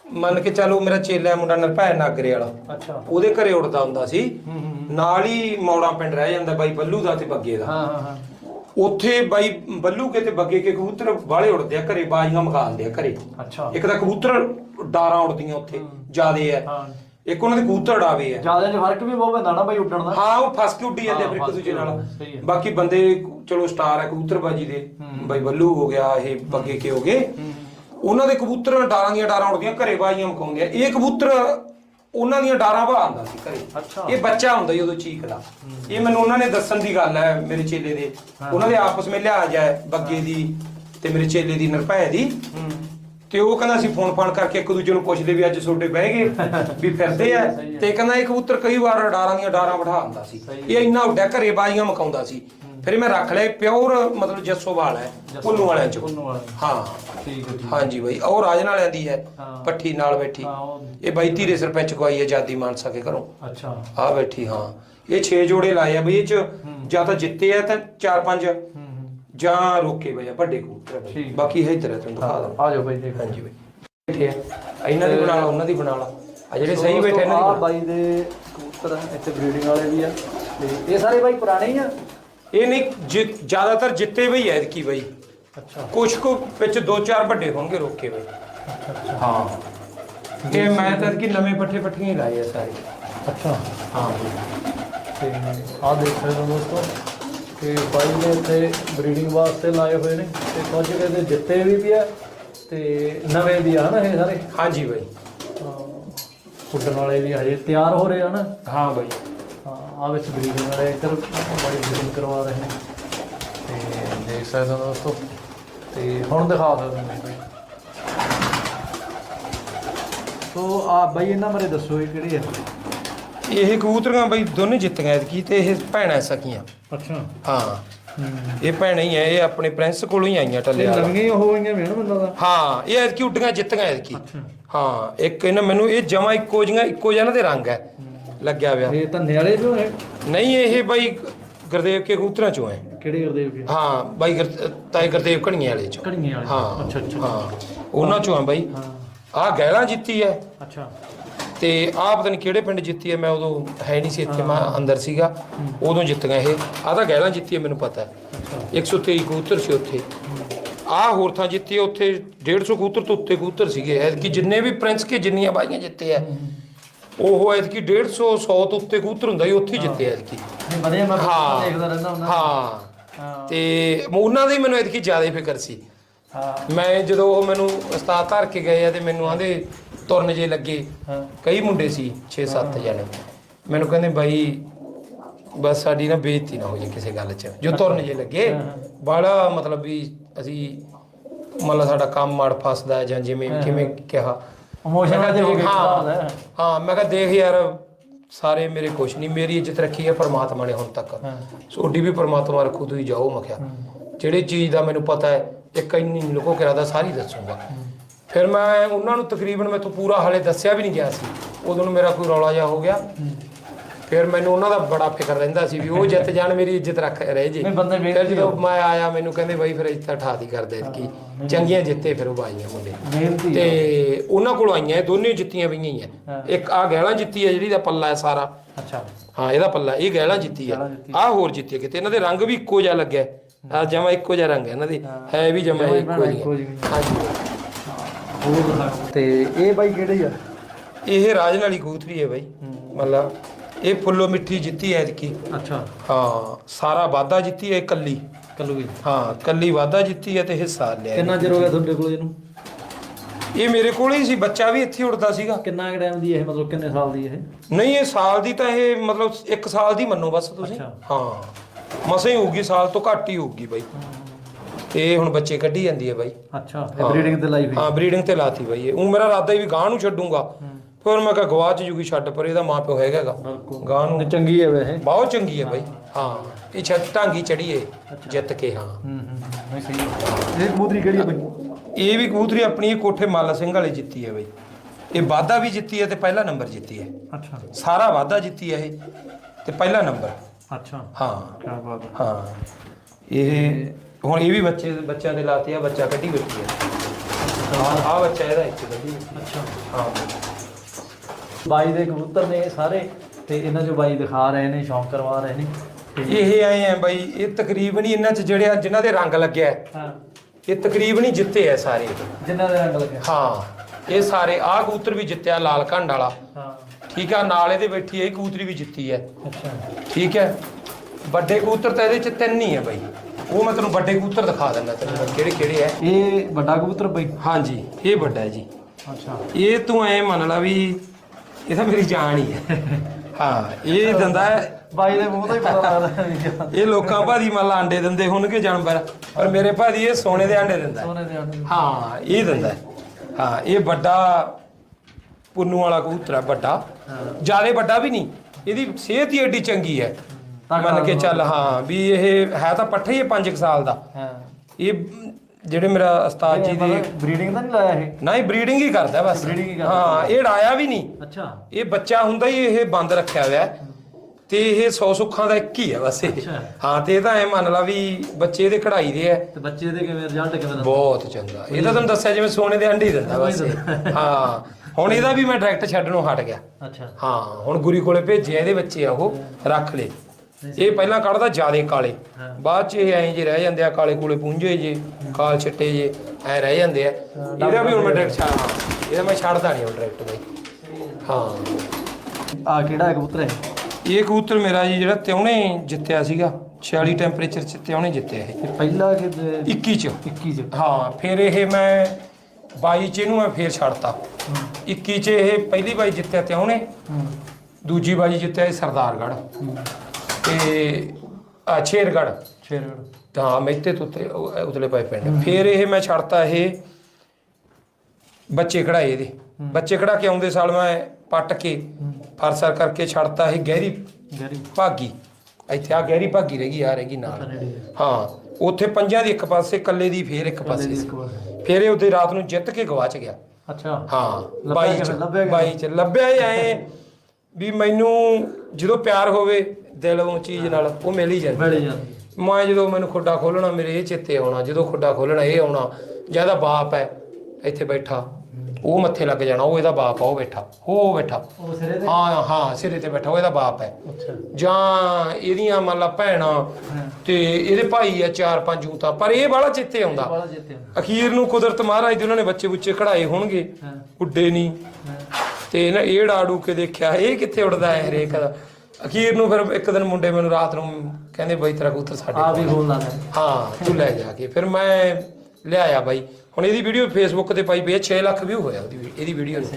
B: ਮੰਨ ਕੇ ਚੱਲੋ ਮੇਰਾ ਚੇਲਾ ਮੁੰਡਾ ਨਰਭੈ ਨਾਗਰੇ ਵਾਲਾ।
A: ਅੱਛਾ।
B: ਉਹਦੇ ਘਰੇ ਉੜਦਾ ਹੁੰਦਾ ਸੀ।
A: ਹੂੰ ਹੂੰ
B: ਨਾਲ ਹੀ ਮੌੜਾ ਪਿੰਡ ਰਹਿ ਜਾਂਦਾ ਬਾਈ ਬੱਲੂ ਦਾ ਤੇ ਬੱਗੇ ਦਾ।
A: ਹਾਂ ਹਾਂ ਹਾਂ।
B: ਉੱਥੇ ਬਾਈ ਬੱਲੂ ਕੇ ਤੇ ਬੱਗੇ ਕੇ ਕਬੂਤਰ ਬਾਹਲੇ ਉੜਦੇ ਆ ਘਰੇ ਬਾਜੀਆਂ ਮਖਾਲਦੇ ਆ ਘਰੇ।
A: ਅੱਛਾ।
B: ਇੱਕ ਤਾਂ ਕਬੂਤਰ ਡਾਰਾਂ ਉੜਦੀਆਂ ਉੱਥੇ। ਜਿਆਦੇ ਆ
A: ਹਾਂ।
B: ਇੱਕ ਉਹਨਾਂ ਦੇ ਕਬੂਤਰ ਡਾਵੇ ਆ।
A: ਜ਼ਿਆਦਾ ਜਿਹਾ ਫ਼ਰਕ ਵੀ ਬਹੁਤ ਪੈਂਦਾ ਨਾ ਬਈ ਉੱਡਣ ਦਾ।
B: ਹਾਂ ਉਹ ਫਸ ਕੇ ਉੱਡੀ ਜਾਂਦੇ ਆ
A: ਹਾਂ,
B: ਫਿਰ ਇੱਕ
A: ਫਸ
B: ਦੂਜੇ
A: ਕੇ
B: ਨਾਲ।
A: ਸਹੀ ਹੈ।
B: ਬਾਕੀ ਬੰਦੇ ਚਲੋ ਸਟਾਰ ਹੈ ਕਬੂਤਰਬਾਜੀ ਦੇ। ਬਾਈ ਬੱਲੂ ਹੋ ਗਿਆ ਇਹ ਬੱਗੇ ਕੇ ਹੋ ਗਏ। ਉਹਨਾਂ ਦੇ ਕਬੂਤਰ ਡਾਰਾਂ ਦੀਆਂ ਡਾਰਾਂ ਉੜਦੀਆਂ ਘਰੇ ਬਾਜੀਆਂ ਮਕਾਉਂਦੇ ਆ ਇਹ ਕਬੂਤਰ ਉਹਨਾਂ ਦੀਆਂ ਡਾਰਾਂ ਬਹਾਉਂਦਾ ਸੀ ਘਰੇ।
A: ਅੱਛਾ।
B: ਇਹ ਬੱਚਾ ਹੁੰਦਾ ਜਦੋਂ ਚੀਕਦਾ ਇਹ ਮੈਨੂੰ ਉਹਨਾਂ ਨੇ ਦੱਸਣ ਦੀ ਗੱਲ ਹੈ ਮੇਰੇ ਚੇਲੇ ਦੇ। ਉਹਨਾਂ ਦੇ ਆਪਸ ਵਿੱਚ ਲਿਹਾਜ਼ ਹੈ ਬੱਗੇ ਦੀ ਤੇ ਮੇਰੇ ਚੇਲੇ ਦੀ ਨਿਰਭੈ ਦੀ। ਤੇ ਉਹ ਕਹਿੰਦਾ ਸੀ ਫੋਨ ਫਾਨ ਕਰਕੇ ਇੱਕ ਦੂਜੇ ਨੂੰ ਪੁੱਛਦੇ ਵੀ ਅੱਜ ਛੋਟੇ ਬਹਿ ਗਏ ਵੀ ਫਿਰਦੇ ਆ। ਤੇ ਕਹਿੰਦਾ ਇਹ ਕਬੂਤਰ ਕਈ ਵਾਰ ਡਾਰਾਂ ਦੀਆਂ ਡਾਰਾਂ ਬਿਠਾ ਦਿੰਦਾ ਸੀ। ਇਹ ਇੰਨਾ ਉੱਡਿਆ ਘਰੇ ਬਾਜੀਆਂ ਮਕਾਉਂਦਾ ਸੀ। ਫਿਰ ਮੈਂ ਰੱਖ ਲਿਆ ਪਿਓਰ ਮਤਲਬ ਜੱਸੋਵਾਲ ਹੈ ਪੁੰਨੂ ਵਾਲਿਆਂ ਚ।
A: ਪੁੰਨੂ ਵਾਲਾ।
B: ਹਾਂ।
A: ਠੀਕ ਹੈ
B: ਹਾਂਜੀ ਬਾਈ ਉਹ ਰਾਜਨ ਵਾਲਿਆਂ ਦੀ ਹੈ। ਪੱਠੀ ਨਾਲ ਬੈਠੀ। ਇਹ ਬਾਈ ਧੀਰੇ ਸਰਪੰਚ ਕਵਾਈ ਆਜ਼ਾਦੀ ਮਾਨਸਾ ਕੇ ਘਰੋਂ।
A: ਅੱਛਾ।
B: ਆ ਬੈਠੀ ਹਾਂ। ਇਹ 6 ਜੋੜੇ ਲਾਏ ਆ ਬਈ ਇਹ ਚ ਜਾਂ ਤਾਂ ਜਿੱਤੇ ਆ ਤਾਂ 4-5
A: ਹੂੰ ਹੂੰ।
B: ਜਾਂ ਰੋਕੇ ਬਈ ਆ, ਵੱਡੇ ਕਬੂਤਰ ਆ ਬਈ।
A: ਠੀਕ।
B: ਬਾਕੀ ਹੈ ਤਰ੍ਹਾਂ ਤੁਹਾਨੂੰ ਦਿਖਾ ਦਾਂ
A: ਆ ਜਾਓ ਬਈ ਦੇਖ
B: ਹਾਂਜੀ ਬਈ। ਬੈਠੇ ਆ। ਇਹਨਾਂ ਦੀ ਬਣਾ ਲਾ ਉਹਨਾਂ ਦੀ ਬਣਾ ਲਾ। ਆ ਜਿਹੜੇ ਸਹੀ ਬੈਠੇ ਇਹਨਾਂ ਦੀ
A: ਆ
B: ਬਣਾ ਲਾ।
A: ਬਾਈ ਦੇ ਕਬੂਤਰ ਇੱਥੇ ਬਰੀਡਿੰਗ ਵਾਲੇ ਵੀ ਆ। ਤੇ ਇਹ ਸਾਰੇ ਬਾਈ ਪੁਰਾਣੇ ਹੀ ਆ?
B: ਇਹ ਨਹੀਂ ਜਿ- ਜ਼ਿਆਦਾਤਰ ਜਿੱਤੇ ਬਈ ਐਤਕੀ ਬਈ।
A: ਅੱਛਾ।
B: ਕੁਛ ਕੁ ਵਿੱਚ ਦੋ ਚਾਰ ਵੱਡੇ ਹੋਣਗੇ ਰੋਕੇ ਬਈ। ਹਾਂ। ਇਹ ਮੈਂ ਤਾਂ ਕਿ ਨਵੇਂ ਪੱਠੇ ਪੱਠੀਆਂ ਹੀ ਲਾਏ ਆ ਸਾਰੇ।
A: ਅੱਛਾ।
B: ਹਾਂ।
A: ਤੇ ਆਹ ਦੇਖ ਸਕਦੇ ਹੋ ਦੋਸਤੋ। ਕਿ ਬਾਈ ਨੇ ਇੱਥੇ ਬਰੀਡਿੰਗ ਵਾਸਤੇ ਲਾਏ ਹੋਏ ਨੇ ਤੇ ਕੁਝ ਕਹਿੰਦੇ ਜਿੱਤੇ ਵੀ ਵੀ ਆ ਤੇ ਨਵੇਂ ਵੀ ਆ ਨਾ ਇਹ ਸਾਰੇ?
B: ਹਾਂਜੀ ਬਾਈ।
A: ਫੁੱਟਣ ਵਾਲੇ ਵੀ ਹਜੇ ਤਿਆਰ ਹੋ ਰਹੇ ਆ ਨਾ?
B: ਹਾਂ ਬਾਈ।
A: ਹਾਂ ਆ ਵਿੱਚ ਬਰੀਡਿੰਗ ਵਾਲੇ ਇੱਧਰ ਬੜੀ ਬਰੀਡਿੰਗ ਕਰਵਾ ਰਹੇ ਨੇ। ਤੇ ਦੇਖ ਸਕਦੇ ਹੋ ਦੋਸਤੋ। ਤੇ ਹੁਣ ਦਿਖਾ ਸਕਦੇ ਹਾਂ ਬਾਈ। ਸੋ ਆ ਬਾਈ ਇਹਨਾਂ ਬਾਰੇ ਦੱਸੋ ਇਹ ਕਿਹੜੇ ਆ?
B: ਇਹ ਕਬੂਤਰੀਆਂ ਬਾਈ ਦੋਨੇ ਜਿੱਤੀਆਂ ਐਤਕੀ ਤੇ ਇਹ ਭੈਣਾਂ ਸਕੀਆਂ।
A: ਅੱਛਾ।
B: ਹਾਂ। ਇਹ ਭੈਣਾਂ ਹੀ ਐ ਇਹ ਆਪਣੇ ਪ੍ਰਿੰਸ ਕੋਲੋਂ ਹੀ ਆਈਆਂ ਟੱਲੇ ਵਾਲਾ
A: ਨਵੀਆਂ ਹੀ ਉਹ ਹੋਈਆਂ ਵੀ ਹਨ ਮੈਨੂੰ ਲੱਗਦਾ
B: ਹਾਂ ਇਹ ਐਤਕੀ ਉੱਡੀਆਂ ਜਿੱਤੀਆਂ ਐਤਕੀ। ਹਾਂ ਇੱਕ ਇਹਨਾਂ ਮੈਨੂੰ ਇਹ ਜਮਾ ਇੱਕੋ ਜਿਹੀਆਂ ਇੱਕੋ ਜਿਹਾ ਇਹਨਾਂ ਦੇ ਰੰਗ ਹੈ। ਲੱਗਿਆ ਹੋਇਆ।
A: ਇਹ ਤਾਂ ਨਿਆਲੇ ਜੋ ਹੈ
B: ਨਹੀਂ ਇਹ ਬਾਈ ਗੁਰਦੇਵ ਕੇ ਕਬੂਤਰਾਂ ਚੋਂ ਹੈ
A: ਕਿਹੜੇ ਗੁਰਦੇਵ ਕੇ?
B: ਹਾਂ ਬਾਈ ਗੁਰ- ਤਾਏ ਗੁਰਦੇਵ ਕਣੀਆਂ ਵਾਲੇ ਚੋਂ।
A: ਕੜੀਆਂ ਵਾਲੇ
B: ਹਾਂ
A: ਅੱਛਾ ਅੱਛਾ।
B: ਹਾਂ ਉਹਨਾਂ ਚੋਂ ਆ ਬਾਈ।
A: ਹਾਂ।
B: ਆਹ ਗਹਿਲਾਂ ਜਿੱਤੀ ਹੈ
A: ਅੱਛਾ।
B: ਤੇ ਆਹ ਪਤਾ ਨਹੀਂ ਕਿਹੜੇ ਪਿੰਡ ਜਿੱਤੀ ਹੈ ਮੈਂ ਉਦੋਂ ਹੈ ਨਹੀਂ ਸੀ ਇੱਥੇ ਮੈਂ ਅੰਦਰ ਸੀਗਾ ਉਦੋਂ ਜਿੱਤ ਗਏ ਇਹ। ਆਹ ਤਾਂ ਗਹਿਲਾਂ ਜਿੱਤੀ ਹੈ ਮੈਨੂੰ ਪਤਾ ਹੈ।
A: ਅੱਛਾ।
B: 123 ਕਬੂਤਰ ਸੀ ਉੱਥੇ। ਆਹ ਹੋਰ ਥਾਂ ਜਿੱਤੀ ਹੈ, ਉੱਥੇ 150 ਕਬੂਤਰ ਤੋਂ ਉੱਤੇ ਕਬੂਤਰ ਸੀਗੇ। ਐਤਕੀ ਜਿੰਨੇ ਵੀ ਪ੍ਰਿੰਸ ਕੇ ਜਿੰਨੀਆਂ ਬਾਈਆਂ ਜਿੱਤੇ ਆ ਉਹ ਐਤਕੀ 150 100 ਤੋਂ ਉੱਤੇ ਕਬੂਤਰ ਹੁੰਦਾ ਸੀ ਉੱਥੇ ਹੀ। ਜਿੱਤੇ ਐਤਕੀ।
A: ਨਹੀਂ ਵਧੀਆ ਮੈਂ
B: ਹਾਂ।
A: ਦੇਖਦਾ ਰਹਿੰਦਾ ਹੁੰਦਾ।
B: ਹਾਂ।
A: ਹਾਂ।
B: ਤੇ ਉਹਨਾਂ ਦੀ ਮੈਨੂੰ ਐਤਕੀ ਜ਼ਿਆਦਾ ਫਿਕਰ ਸੀ।
A: ਹਾਂ।
B: ਮੈਂ ਜਦੋਂ ਉਹ ਮੈਨੂੰ ਉਸਤਾਦ ਧਰ ਕੇ ਗਏ ਆ ਤੇ ਮੈਨੂੰ ਆਂਦੇ ਤੁਰਨ ਜੇ ਲੱਗੇ।
A: ਹਾਂ।
B: ਕਈ ਮੁੰਡੇ ਸੀ 6-7 ਜਣੇ। ਮੈਨੂੰ ਕਹਿੰਦੇ ਬਾਈ ਬਸ ਸਾਡੀ ਨਾ ਬੇਇੱਜ਼ਤੀ ਨਾ ਹੋ ਜਾਏ ਕਿਸੇ ਗੱਲ 'ਚ। ਜੋ ਤੁਰਨ ਜੇ ਲੱਗੇ ਬੜਾ ਮਤਲਬ ਵੀ ਅਸੀਂ ਮੰਨ ਲਾ ਸਾਡਾ ਕੰਮ ਮੜ ਫਸਦਾ ਜਾਂ ਜਿਵੇਂ ਕਿਵੇਂ ਕਿਹਾ।
A: ਇਮੋਸ਼ਨਲ
B: ਕਿਹਾ
A: ਹੋ ਗਿਆ
B: ਹਾਂ। ਮੈਂ ਕਿਹਾ ਦੇਖ ਯਾਰ ਸਾਰੇ ਮੇਰੇ ਕੁਛ ਨਹੀਂ ਮੇਰੀ ਇੱਜ਼ਤ ਰੱਖੀ ਹੈ ਪਰਮਾਤਮਾ ਨੇ ਹੁਣ ਤੱਕ। ਸੋਡੀ ਵੀ ਪਰਮਾਤਮਾ ਰੱਖੂ ਤੁਸੀਂ ਜਾਓ ਮੈਂ ਕਿਹਾ। ਜਿਹੜੀ ਚੀਜ਼ ਦਾ ਮੈਨੂੰ ਪਤਾ ਹੈ ਇੱਕ ਇੰਨੀ ਲੁਕੋ ਕੇ ਸਾਰੀ ਦੱਸੂਗਾ। ਫਿਰ ਮੈਂ ਉਹਨਾਂ ਨੂੰ ਤਕਰੀਬਨ ਮੈਥੋਂ ਪੂਰਾ ਹਾਲੇ ਦੱਸਿਆ ਵੀ ਨਹੀਂ ਗਿਆ ਸੀ। ਉਦੋਂ ਨੂੰ ਮੇਰਾ ਕੋਈ ਰੌਲਾ ਜਿਹਾ ਹੋ ਗਿਆ। ਫਿਰ ਮੈਨੂੰ ਉਹਨਾਂ ਦਾ ਬੜਾ ਫਿਕਰ ਰਹਿੰਦਾ ਸੀ ਵੀ ਉਹ ਜਿੱਤ ਜਾਣ ਮੇਰੀ ਇੱਜ਼ਤ ਰੱਖ ਰਹੇ ਜੀ।
A: ਨਹੀਂ, ਬੰਦੇ
B: ਫਿਰ ਜਦੋਂ ਮੈਂ ਆਇਆ ਮੈਨੂੰ ਕਹਿੰਦੇ ਬਾਈ ਫਿਰ ਇੱਜ਼ਤ ਠਾ ਦੀ ਕਰਦੇ ਕੀ ਚੰਗੀਆਂ ਜਿੱਤੇ ਫਿਰ ਉਹ ਬਾਈਆਂ ਮੁੰਡੇ। ਤੇ ਉਹਨਾਂ ਕੋਲ ਆਈਆਂ ਇਹ ਦੋਨੇ ਜਿੱਤੀਆਂ ਪਈਆਂ ਹੀ
A: ਹਾਂ।
B: ਆ ਇੱਕ ਆ ਗਹਿਲਾਂ ਜਿੱਤੀ ਹੈ ਜਿਹੜੀ ਦਾ ਪੱਲਾ ਹੈ ਸਾਰਾ।
A: ਅੱਛਾ।
B: ਹਾਂ ਇਹਦਾ ਪੱਲਾ ਇਹ ਗਹਿਲਾਂ ਜਿੱਤੀ
A: ਗਹਿਲਾਂ ਜਿੱਤੀ।
B: ਆਹ ਹੋਰ ਜਿੱਤੀ ਹੈ ਕਿਤੇ। ਇਹਨਾਂ ਦੇ ਰੰਗ ਵੀ ਇੱਕੋ ਜਿਹਾ ਲੱਗਿਆ। ਆ ਜਮਾ ਇੱਕੋ ਜਿਹਾ ਰੰਗ ਹੈ ਇਹਨਾਂ ਦੇ। ਹੈ। ਵੀ ਜਮਾ
A: ਜਮਾਂ
B: ਇੱਕੋ
A: ਇੱਕੋ
B: ਜਿਹਾ। ਹਾਂਜੀ।
A: ਹੋਰ ਤੇ ਇਹ ਬਾਈ ਕਿਹੜੇ ਆ?
B: ਇਹ ਰਾਜਨ ਵਾਲੀ ਕਬੂਤਰੀ ਹੈ ਬਾਈ। ਮਤਲਬ ਇਹ ਫੁੱਲੋ ਮਿੱਠੀ ਜਿੱਤੀ ਹੈ ਐਤਕੀ।
A: ਅੱਛਾ।
B: ਹਾਂ ਸਾਰਾ ਵਾਧਾ ਜਿੱਤੀ ਹੈ ਕੱਲੀ
A: ਕੱਲੂ
B: ਹਾਂ ਕੱਲੀ ਵਾਧਾ ਜਿੱਤੀ ਹੈ ਤੇ ਹਿੱਸਾ ਲਿਆ।
A: ਕਿੰਨਾ ਚਿਰ ਹੋ ਗਿਆ ਤੁਹਾਡੇ ਕੋਲ ਇਹਨੂੰ?
B: ਇਹ ਮੇਰੇ ਕੋਲ ਹੀ ਸੀ ਬੱਚਾ ਵੀ ਇੱਥੇ ਹੀ ਉੜਦਾ ਸੀਗਾ।
A: ਕਿੰਨਾ ਕੁ ਟਾਈਮ ਦੀ ਇਹ ਮਤਲਬ ਕਿੰਨੇ ਸਾਲ ਦੀ ਇਹ?
B: ਨਹੀਂ ਇਹ ਸਾਲ ਦੀ ਤਾਂ ਇਹ ਮਤਲਬ 1 ਸਾਲ ਦੀ ਮੰਨੋ ਬਸ ਤੁਸੀਂ।
A: ਅੱਛਾ।
B: ਹਾਂ। ਮਸਾਂ ਹੀ ਹੋਊਗੀ ਸਾਲ ਤੋਂ ਘੱਟ ਹੀ ਹੋਊਗੀ ਬਾਈ। ਇਹ ਹੁਣ ਬੱਚੇ ਕੱਢੀ ਜਾਂਦੀ ਹੈ ਬਾਈ।
A: ਅੱਛਾ। ਇਹ ਬਰੀਡਿੰਗ ਤੇ ਲਾਈ ਹੋਈ
B: ਹਾਂ ਬਰੀਡਿੰਗ ਤੇ ਲਾਤੀ ਬਾਈ ਇਹ। ਉਹ ਮੇਰਾ ਇਰਾਦਾ ਹੀ ਵੀ ਗਾਂ ਨੂੰ ਛੱਡੂੰਗਾ। ਫਿਰ ਮੈਂ ਕਿਹਾ ਗਵਾਚ ਜੂਗੀ ਛੱਡ ਪਰ ਇਹਦਾ ਮਾਂ ਪਿਓ ਹੈਗਾਗਾ ਗਾਂ। ਨੂੰ
A: ਚੰਗੀ ਹੈ ਵੈਸੇ।
B: ਬਹੁਤ ਚੰਗੀ ਹੈ ਬਾਈ। ਹਾਂ। ਇਹ ਛੱਤ ਢਾਂਗੀ ਚੜੀਏ ਜਿੱਤ ਕੇ ਹਾਂ।
A: ਹੂੰ ਹੂੰ ਨਹੀਂ ਸਹੀ। ਇਹ ਕਬੂਤਰੀ ਕਿਹੜੀ ਹੈ ਬਾਈ?
B: ਇਹ ਵੀ ਕਬੂਤਰੀ ਆਪਣੀ ਕੋਠੇ ਮੱਲ ਸਿੰਘ ਵਾਲੇ ਜਿੱਤੀ ਹੈ ਬਾਈ। ਇਹ ਵਾਧਾ ਵੀ ਜਿੱਤੀ ਹੈ ਤੇ ਪਹਿਲਾ ਨੰਬਰ ਜਿੱਤੀ ਹੈ।
A: ਅੱਛਾ।
B: ਸਾਰਾ ਵਾਧਾ ਜਿੱਤੀ ਹੈ ਇਹ ਤੇ ਪਹਿਲਾ ਨੰਬਰ।
A: ਅੱਛਾ।
B: ਹਾਂ।
A: ਕੀ ਬਾਤ ਹੈ।
B: ਹਾਂ। ਇਹ ਹੁਣ ਇਹ ਵੀ ਬੱਚੇ ਬੱਚਿਆਂ ਦੇ ਲਾਤੇ ਆ ਬੱਚਾ ਕੱਢੀ ਬੈਠੀ ਹੈ ਆ ਆ ਬੱਚਾ ਇਹਦਾ ਇੱਕ ਕੱਢੀ
A: ਅੱਛਾ।
B: ਹੈ।
A: ਬਾਈ ਦੇ ਕਬੂਤਰ ਨੇ ਇਹ ਸਾਰੇ ਤੇ ਇਹਨਾਂ ਚੋਂ ਬਾਈ ਦਿਖਾ ਰਹੇ ਨੇ ਸ਼ੌਂਕ ਕਰਵਾ ਰਹੇ ਨੇ।
B: ਇਹ ਆਏ ਆ ਬਾਈ ਇਹ ਤਕਰੀਬਨ ਹੀ ਇਹਨਾਂ ਚ ਜਿਹੜੇ ਆ ਜਿਨ੍ਹਾਂ ਦੇ ਰੰਗ ਲੱਗਿਆ ਹੈ,
A: ਹਾਂ।
B: ਇਹ ਤਕਰੀਬਨ ਹੀ ਜਿੱਤੇ ਆ ਸਾਰੇ।
A: ਜਿੰਨਾ ਦੇ ਰੰਗ ਲੱਗਿਆ।
B: ਹਾਂ। ਇਹ ਸਾਰੇ ਆਹ ਕਬੂਤਰ ਵੀ ਜਿੱਤਿਆ ਲਾਲ ਘੰਡ ਵਾਲਾ।
A: ਹਾਂ।
B: ਠੀਕ ਆ ਨਾਲ ਇਹਦੇ ਬੈਠੀ ਇਹ ਕਬੂਤਰੀ ਵੀ ਜਿੱਤੀ ਹੈ।
A: ਅੱਛਾ।
B: ਠੀਕ ਹੈ। ਵੱਡੇ ਕਬੂਤਰ ਤਾਂ ਇਹਦੇ ਚ ਤਿੰਨ ਹੀ ਆ ਬਾਈ। ਉਹ ਮੈਂ ਤੈਨੂੰ ਵੱਡੇ ਕਬੂਤਰ ਦਿਖਾ ਦਿੰਦਾ ਤੈਨੂੰ ਕਿਹੜੇ ਕਿਹੜੇ ਆ।
A: ਇਹ ਵੱਡਾ ਕਬੂਤਰ ਬਾਈ।
B: ਹਾਂਜੀ ਇਹ ਵੱਡਾ ਹੈ ਜੀ।
A: ਅੱਛਾ।
B: ਇਹ ਤੂੰ ਐ ਮੰਨ ਲਾ ਵੀ ਇਹ ਤਾਂ ਮੇਰੀ ਜਾਨ ਹੀ ਹੈ। ਹਾਂ ਇਹ ਦਿੰਦਾ ਹੈ-
A: ਬਾਈ ਦੇ ਮੂੰਹ ਤੋਂ ਹੀ ਪਤਾ ਲੱਗਦਾ
B: ਇਹ ਲੋਕਾਂ ਭਾਦੀ ਮੰਨ ਲਾ ਆਂਡੇ ਦਿੰਦੇ ਹੋਣਗੇ ਜਾਨਵਰ ਪਰ ਮੇਰੇ ਭਾਦੀ ਇਹ ਸੋਨੇ ਦੇ ਆਂਡੇ ਦਿੰਦਾ ਹੈ।
A: ਸੋਨੇ ਦੇ ਆਂਡੇ।
B: ਹਾਂ ਇਹ ਦਿੰਦਾ ਹੈ। ਹਾਂ ਇਹ ਵੱਡਾ ਪੁੰਨੂ ਵਾਲਾ ਕਬੂਤਰ ਹੈ ਵੱਡਾ। ਜ਼ਿਆਦਾ ਵੱਡਾ ਵੀ ਨਹੀਂ ਇਹਦੀ ਸਿਹਤ ਹੀ ਏਡੀ ਚੰਗੀ ਹੈ। ਮੰਨ ਕੇ ਚੱਲ ਹਾਂ ਵੀ ਇਹ ਹੈ ਤਾਂ ਪੱਠੇ ਹੀ 5 ਸਾਲ ਦਾ।
A: ਹਾਂ।
B: ਇਹ ਜਿਹੜੇ ਮੇਰਾ ਉਸਤਾਦ ਜੀ ਦੇ
A: ਬਰੀਡਿੰਗ ਤਾਂ ਨਹੀਂ ਲਾਇਆ ਇਹ?
B: ਨਾ ਹੀ ਬਰੀਡਿੰਗ ਹੀ ਕਰਦਾ ਬਸ।
A: Breeding ਹੀ ਕਰਦਾ।
B: ਹਾਂ ਇਹ ਡਾਇਆ ਵੀ ਨਹੀਂ।
A: ਅੱਛਾ।
B: ਇਹ ਬੱਚਾ ਹੁੰਦਾ ਹੀ ਇਹ ਬੰਦ ਰੱਖਿਆ ਹੋਇਆ। ਤੇ ਇਹ 100 ਸੁੱਖਾਂ ਦਾ ਇੱਕ ਹੀ ਹੈ ਬਸ ਇਹ। ਹਾਂ ਤੇ ਇਹ ਤਾਂ ਐ ਮੰਨ ਲਾ ਵੀ ਬੱਚੇ ਇਹਦੇ ਕਢਾਈ ਦੇ ਹੈ।
A: ਤੇ ਬੱਚੇ ਦੇ ਕਿਵੇਂ ਰਿਜ਼ਲਟ ਕਿਵੇਂ ਦਾ
B: ਬਹੁਤ ਚੰਗਾ। ਇਹ ਤਾਂ ਤੁਹਾਨੂੰ ਦੱਸਿਆ ਜਿਵੇਂ ਸੋਨੇ ਦੇ ਅੰਡੇ ਦਿੰਦਾ ਬਸ। ਹਾਂ ਹੁਣ ਇਹਦਾ ਵੀ ਮੈਂ ਡਾਇਰੈਕਟ ਛੱਡਣੋਂ ਹਟ ਗਿਆ।
A: ਅੱਛਾ।
B: ਹਾਂ ਹੁਣ ਗੁਰੀ ਕੋਲੇ ਭੇਜਿਆ ਇਹਦੇ ਬੱਚੇ ਆ ਉਹ ਰੱਖ ਲੇ ਇਹ ਪਹਿਲਾਂ ਕੱਢਦਾ ਜਿਆਦੇ ਕਾਲੇ। ਬਾਅਦ ਚ ਇਹ ਐਂ ਜੇ ਰਹਿ ਜਾਂਦੇ ਆ ਕਾਲੇ ਕੋਲੇ ਪੁੰਝੇ ਜੇ ਕਾਲ ਛਿੱਟੇ ਜੇ ਐ ਰਹਿ ਜਾਂਦੇ ਆ। ਇਹਦਾ ਵੀ ਹੁਣ ਮੈਂ ਡਾਇਰੈਕਟ ਛੱਡ ਇਹਦਾ ਮੈਂ ਛੱਡਦਾ ਨਹੀਂ ਹੁਣ ਡਾਇਰੈਕਟ ਬਾਈ। ਹਾਂ।
A: ਆ ਕਿਹੜਾ ਕਬੂਤਰ ਹੈ?
B: ਇਹ ਕਬੂਤਰ ਮੇਰਾ ਜੀ ਜਿਹੜਾ ਤਿਉਣੇ ਜਿੱਤਿਆ ਸੀਗਾ 46 ਟੈਂਪਰੇਚਰ 'ਚ ਤਿਉਣੇ ਜਿੱਤਿਆ ਇਹ।
A: ਪਹਿਲਾ ਕਿ
B: 21 'ਚ।
A: 21 ਚ।
B: ਹਾਂ ਫਿਰ ਇਹ ਮੈਂ 22 'ਚ ਇਹਨੂੰ ਮੈਂ ਫੇਰ ਛੱਡਤਾ। 21 'ਚ ਇਹ ਪਹਿਲੀ ਵਾਰੀ ਜਿੱਤਿਆ ਤਿਉਣੇ ਦੂਜੀ ਵਾਰੀ ਜਿੱਤਿਆ ਇਹ ਸਰਦਾਰਗੜ੍ਹ। ਤੇ ਆ ਸ਼ੇਰਗੜ੍ਹ
A: ਸ਼ੇਰਗੜ
B: ਤਾਂ ਮੈਤੇ ਤੋਂ ਉੱਤੇ ਉਤਲੇ ਪਾਏ ਪਿੰਡ। ਫਿਰ ਇਹ ਮੈਂ ਛੱਡਤਾ ਇਹ ਬੱਚੇ ਕਢਾਏ ਇਹਦੇ। ਬੱਚੇ ਕਢਾ ਕੇ ਆਉਂਦੇ ਸਾਲ ਮੈਂ ਪੱਟ ਕੇ ਫਰਸਰ ਕਰਕੇ ਛੱਡਤਾ ਇਹ ਗਹਿਰੀ ਭਾਗੀ। ਇੱਥੇ ਆ ਗਹਿਰੀ ਭਾਗੀ ਰਹਿ ਗਈ ਆ ਰਹਿ ਗਈ ਨਾਲ। ਹਾਂ ਉੱਥੇ ਪੰਜਾਂ ਦੀ ਇੱਕ ਪਾਸੇ ਕੱਲੇ ਦੀ ਫੇਰ ਇੱਕ ਪਾਸੇ ਫਿਰ ਇਹ ਉੱਥੇ ਰਾਤ ਨੂੰ ਜਿੱਤ ਕੇ ਗਵਾਚ ਗਿਆ।
A: ਅੱਛਾ।
B: ਹਾਂ 22 ਚ?
A: ਲੱਭਿਆ ਕਿਵੇਂ?
B: 22 ਚ ਲੱਭਿਆ ਹੀ ਐ ਵੀ ਮੈਨੂੰ ਜਦੋਂ ਪਿਆਰ ਹੋਵੇ ਦਿਲੋਂ ਚੀਜ਼ ਨਾਲ ਉਹ ਮਿਲ ਹੀ ਜਾਂਦੀ
A: ਬੜੇ ਜਾਂਦੀ
B: ਮੈਂ ਜਦੋਂ ਮੈਨੂੰ ਖੁੱਡਾ ਖੋਲਣਾ ਮੇਰੇ ਇਹ ਚਿੱਤੇ ਆਉਣਾ ਜਦੋਂ ਖੁੱਡਾ ਖੋਲਣਾ ਇਹ ਆਉਣਾ ਜਿਹਦਾ ਬਾਪ ਹੈ ਇੱਥੇ ਬੈਠਾ। ਉਹ ਮੱਥੇ ਲੱਗ ਜਾਣਾ ਉਹ ਇਹਦਾ ਬਾਪ ਆ ਉਹ ਬੈਠਾ ਉਹ ਬੈਠਾ।
A: ਉਹ ਸਿਰੇ ਤੇ?
B: ਹਾਂ ਹਾਂ ਸਿਰੇ ਤੇ ਬੈਠਾ ਉਹ ਇਹਦਾ ਬਾਪ ਹੈ। ਜਾਂ ਇਹਦੀਆਂ ਮੰਨ ਲਾ ਭੈਣਾਂ
A: ਹਾਂ।
B: ਤੇ ਇਹਦੇ ਭਾਈ ਆ ਚਾਰ ਪੰਜ ਜੂਤਾ ਪਰ ਇਹ ਬਾਹਲਾ ਚਿੱਤੇ ਆਉਂਦਾ। ਅਖੀਰ ਨੂੰ ਕੁਦਰਤ ਮਹਾਰਾਜ ਦੇ ਉਹਨਾਂ ਨੇ ਬੱਚੇ ਬੁੱਚੇ ਕਢਾਏ ਹੋਣਗੇ
A: ਹਾਂ।
B: ਉੱਡੇ ਨਹੀਂ।
A: ਹਾਂ।
B: ਤੇ ਨਾ ਇਹ ਡਾੜੂ ਕੇ ਦੇਖਿਆ ਇਹ ਕਿੱਥੇ ਉੱਡਦਾ ਹੈ ਹਰੇਕ? ਦਾ ਅਖੀਰ ਨੂੰ ਫਿਰ ਇੱਕ ਦਿਨ ਮੁੰਡੇ ਮੈਨੂੰ ਰਾਤ ਨੂੰ ਕਹਿੰਦੇ ਬਈ ਤੇਰਾ ਕਬੂਤਰ ਸਾਡੇ
A: ਆ ਵੀ ਹੋਣ ਲੱਗਾ
B: ਹਾਂ ਤੂੰ ਲੈ ਜਾ ਕੇ। ਫਿਰ ਮੈਂ ਲਿਆਇਆ ਬਾਈ। ਹੁਣ ਇਹਦੀ ਵੀਡੀਓ ਫੇਸਬੁੱਕ ਤੇ ਪਾਈ ਪਈ ਹੈ 6 ਲੱਖ ਵਿਊ ਹੋਇਆ ਉਹਦੀ ਇਹਦੀ ਵੀਡੀਓ ਨੂੰ।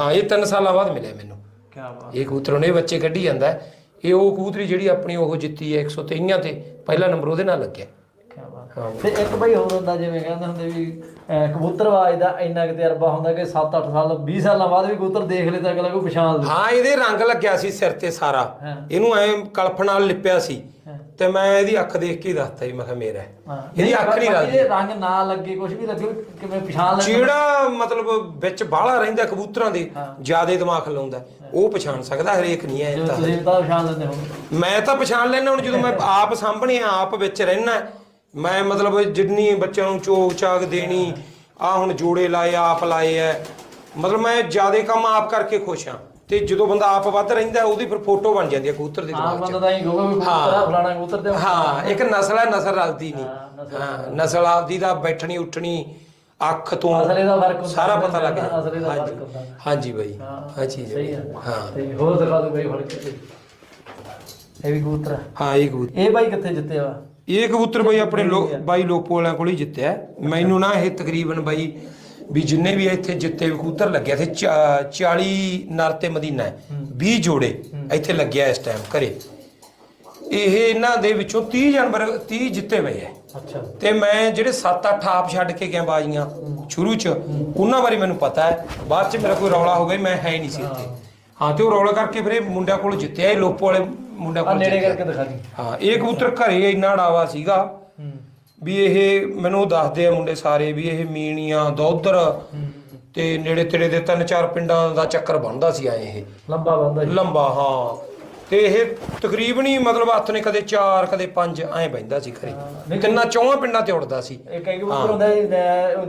A: ਹੈ
B: ਇਹ 3 ਸਾਲਾਂ ਬਾਅਦ ਮਿਲਿਆ ਮੈਨੂੰ।
A: ਕੀ ਬਾਤ।
B: ਇਹ ਕਬੂਤਰ ਉਹਨੇ ਬੱਚੇ ਕੱਢੀ ਜਾਂਦਾ। ਇਹ ਉਹ ਕਬੂਤਰੀ ਜਿਹੜੀ ਆਪਣੀ ਉਹ ਜਿੱਤੀ ਹੈ 123 ਤੇ ਪਹਿਲਾ ਨੰਬਰ ਉਹਦੇ ਨਾਲ ਲੱਗਿਆ।
A: ਤੇ ਇੱਕ ਬਈ ਹੋਰ ਹੁੰਦਾ ਜਿਵੇਂ ਕਹਿੰਦੇ ਹੁੰਦੇ ਵੀ ਅਹ ਕਬੂਤਰਬਾਜ਼ ਦਾ ਇੰਨਾ ਕੁ ਤਜਰਬਾ ਹੁੰਦਾ ਕਿ 7-8 ਸਾਲ 20 ਸਾਲਾਂ ਬਾਅਦ ਵੀ ਕਬੂਤਰ ਦੇਖ ਲੇ ਤਾਂ ਅਗਲਾ ਕੋਈ ਪਛਾਣ ਲੇ
B: ਹਾਂ ਇਹਦੇ ਰੰਗ ਲੱਗਿਆ ਸੀ ਸਿਰ ਤੇ ਸਾਰਾ।
A: ਹਾਂ।
B: ਇਹਨੂੰ ਐ ਕਲਫ ਨਾਲ ਲਿਪਿਆ ਸੀ।
A: ਹਾਂ।
B: ਤੇ ਮੈਂ ਇਹਦੀ ਅੱਖ ਦੇਖ ਕੇ ਹੀ ਦੱਸਤਾ ਵੀ ਮੈਂ ਕਿਹਾ ਮੇਰਾ ਹੈ। ਇਹਦੀ ਅੱਖ ਨਹੀਂ ਲੱਗਦੀ।
A: ਜੇ ਰੰਗ ਨਾ ਲੱਗੇ ਕੁਝ ਵੀ ਲੱਗੇ ਕਿਵੇਂ ਪਛਾਣ ਲੈ
B: ਜਿਹੜਾ ਮਤਲਬ ਵਿੱਚ ਬਾਹਲਾ ਰਹਿੰਦਾ ਕਬੂਤਰਾਂ ਦੇ
A: ਹਾਂ।
B: ਜਿਆਦੇ ਦਿਮਾਗ ਲਾਉਂਦਾ ਉਹ ਪਛਾਣ ਸਕਦਾ ਹਰੇਕ ਨਹੀਂ ਐ
A: ਜਿਵੇਂ
B: ਤਾਂ।
A: ਤੁਸੀਂ ਤਾਂ ਪਛਾਣ ਲੈਂਦੇ ਹੋ
B: ਮੈਂ ਤਾਂ ਪਛਾਣ ਲੈਣਾ ਹੁਣ ਜਦੋਂ ਮੈਂ ਆਪ ਸਾਹਮਣੇ ਆ, ਆਪ ਵਿੱਚ ਰਹਿਣਾ ਮੈਂ ਮਤਲਬ ਜਿੰਨੀ ਬੱਚਿਆਂ ਨੂੰ ਚੋਕ ਚਾਕ ਦੇਣੀ ਆ ਹੁਣ ਜੋੜੇ ਲਾਏ ਆਪ ਲਾਏ ਐ। ਮਤਲਬ ਮੈਂ ਜਿਆਦੇ ਕੰਮ ਆਪ ਕਰਕੇ ਖੁਸ਼ ਹਾਂ ਤੇ ਜਦੋਂ ਬੰਦਾ ਆਪ ਵੱਧ ਰਹਿੰਦਾ ਉਹਦੀ ਫਿਰ ਫੋਟੋ ਬਣ ਜਾਂਦੀ ਹੈ ਕਬੂਤਰ ਦੇ ਦਿਮਾਗ 'ਚ।
A: ਬੰਦਾ ਤਾਂ ਹੀ ਕਹੂਗਾ ਵੀ ਆ ਫਲਾਣਾ ਕਬੂਤਰ ਤੇ
B: ਹਾਂ ਇੱਕ ਨਸਲ ਹੈ ਨਸਲ ਰਲਦੀ
A: ਹਾਂ,
B: ਨਹੀਂ ਹਾਂ ਨਸਲ ਆਪਦੀ ਦਾ ਬੈਠਣੀ ਉੱਠਣੀ ਅੱਖ ਤੋਂ
A: ਅਸਲੇ ਦਾ ਫ਼ਰਕ ਹੁੰਦਾ
B: ਸਾਰਾ ਪਤਾ ਲੱਗ ਗਿਆ
A: ਅਸਲੇ ਦਾ
B: ਹਾਂਜੀ।
A: ਫ਼ਰਕ ਹੁੰਦਾ।
B: ਹਾਂਜੀ ਬਾਈ।
A: ਹਾਂ
B: ਹਾਂ ਚੀਜ਼
A: ਸਹੀ ਹੈ
B: ਹਾਂ।
A: ਤੇ ਹੋਰ ਦਿਖਾ ਦੋ ਬਈ ਫ਼ਰਕ ਤੇ। ਇਹ ਵੀ ਕਬੂਤਰ ਆ।
B: ਹਾਂ ਇਹ ਕਬੂਤਰ।
A: ਇਹ ਬਾਈ ਕਿੱਥੇ ਜਿੱਤੇ ਵਾ?
B: ਇਹ ਕਬੂਤਰ ਬਾਈ ਆਪਣੇ ਲੋ- ਬਾਈ ਲੋਪੋ ਵਾਲਿਆਂ ਕੋਲ ਹੀ ਜਿੱਤਿਆ। ਮੈਨੂੰ ਨਾ ਇਹ ਤਕਰੀਬਨ ਬਾਈ ਵੀ ਜਿੰਨੇ ਵੀ ਇੱਥੇ ਜਿੱਤੇ ਕਬੂਤਰ ਲੱਗਿਆ ਤੇ 40 ਨਰ ਤੇ ਮਦੀਨਾ ਹੈ 20 ਜੋੜੇ ਇੱਥੇ ਲੱਗਿਆ ਇਸ ਟਾਈਮ ਘਰੇ। ਇਹ ਇਹਨਾਂ ਦੇ ਵਿੱਚੋਂ 30 ਜਾਨਵਰ 30 ਜਿੱਤੇ ਪਏ ਹੈ।
A: ਅੱਛਾ।
B: ਤੇ ਮੈਂ ਜਿਹੜੇ 7-8 ਆਪ ਛੱਡ ਕੇ ਗਿਆ ਬਾਜੀਆਂ ਸ਼ੁਰੂ ਚ ਉਹਨਾਂ ਬਾਰੇ ਮੈਨੂੰ ਪਤਾ ਹੈ। ਬਾਅਦ ਚ ਮੇਰਾ ਕੋਈ ਰੌਲਾ ਹੋ ਗਿਆ ਮੈਂ ਹੈ ਹੀ ਨਹੀਂ ਸੀ ਇੱਥੇ। ਹਾਂ ਤੇ ਉਹ ਰੌਲਾ ਕਰਕੇ ਫਿਰ ਇਹ ਮੁੰਡਿਆਂ ਕੋਲ ਜਿੱਤਿਆ ਇਹ ਲੋਪੋ ਵਾਲੇ ਮੁੰਡਿਆਂ
A: ਆ
B: ਕੋਲ
A: ਨੇੜੇ। ਕਰਕੇ ਦਿਖਾ ਦੀ
B: ਹਾਂ ਇਹ ਕਬੂਤਰ ਘਰੇ ਇੰਨਾ ਡਾਵਾ ਸੀਗਾ
A: ਹੂੰ।
B: ਵੀ ਇਹ ਮੈਨੂੰ ਦੱਸਦੇ ਆ ਮੁੰਡੇ ਸਾਰੇ ਵੀ ਇਹ ਮੀਣੀਆਂ ਦੋਦਰ ਤੇ ਨੇੜੇ ਤੇੜੇ ਦੇ ਤਿੰਨ ਚਾਰ ਪਿੰਡਾਂ ਦਾ ਚੱਕਰ ਬਣਦਾ ਸੀ ਆਏ ਇਹ।
A: ਲੰਬਾ ਬੰਦਾ
B: ਲੰਬਾ ਹਾਂ। ਤੇ ਇਹ ਤਕਰੀਬਨ ਹੀ ਮਤਲਬ ਹੱਥ ਨੇ ਕਦੇ 4 ਕਦੇ 5 ਐਂ ਬੈਂਦਾ ਸੀ ਘਰੇ। ਤਿੰਨਾਂ ਚੌਹਾਂ ਪਿੰਡਾਂ ਤੇ ਉੜਦਾ ਸੀ।
A: ਇਹ ਕਈ ਕਬੂਤਰ ਹੁੰਦਾ ਜੀ,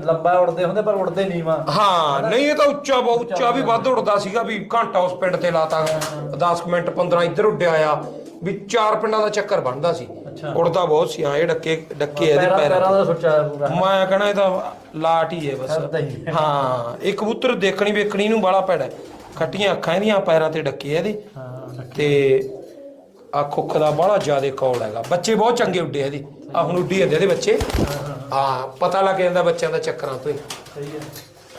A: ਲੰਬਾ ਉੜਦੇ ਹੁੰਦੇ ਪਰ ਉੜਦੇ ਨਹੀਂ ਵਾ।
B: ਹਾਂ ਨਹੀਂ ਇਹ ਤਾਂ ਉੱਚਾ ਬਹੁਤ ਉੱਚਾ ਵੀ ਵੱਧ ਉੜਦਾ ਸੀਗਾ ਵੀ ਘੰਟਾ ਉਸ ਪਿੰਡ ਤੇ ਲਾਤਾ। 10 ਮਿੰਟ 15 ਇੱਧਰ ਉੱਡਿਆ ਆ। ਵੀ ਚਾਰ ਪਿੰਡਾਂ ਦਾ ਚੱਕਰ ਬਣਦਾ ਸੀ।
A: ਅੱਛਾ।
B: ਉੜਦਾ ਬਹੁਤ ਸੀ ਹਾਂ ਇਹ ਡੱਕੇ ਡੱਕੇ ਇਹਦੇ
A: ਪੈਰਾਂ
B: ਪੈਰਾਂ
A: ਪੈਰਾਂ ਦਾ ਸੁੱਚਾ ਹੈ ਪੂਰਾ।
B: ਮੈਂ ਕਹਣਾ ਇਹ ਤਾਂ ਲਾਟ ਹੀ ਹੈ ਬਸ।
A: ਹੀ
B: ਇਹ ਕਬੂਤਰ ਦੇਖਣੀ ਵੇਖਣੀ ਨੂੰ ਬਾਲਾ ਪੈੜਾ। ਖੱਟੀਆਂ ਅੱਖਾਂ ਇਹਦੀਆਂ ਪੈਰਾਂ ਤੇ ਡੱਕੇ ਇਹਦੇ।
A: ਹਾਂ।
B: ਤੇ ਆ ਖੁੱਖ ਦਾ ਬਾਹਲਾ ਜ਼ਿਆਦਾ ਕੌਲ ਹੈਗਾ। ਬੱਚੇ ਬਹੁਤ ਚੰਗੇ ਉੱਡੇ ਇਹਦੇ। ਆ ਹੁਣ ਉੱਡੀ ਜਾਂਦੇ ਇਹਦੇ ਬੱਚੇ। ਹਾਂ ਪਤਾ ਲੱਗ ਜਾਂਦਾ ਬੱਚਿਆਂ ਦਾ ਚੱਕਰਾਂ ਤੋਂ ਹੀ।
A: ਸਹੀ ਹੈ।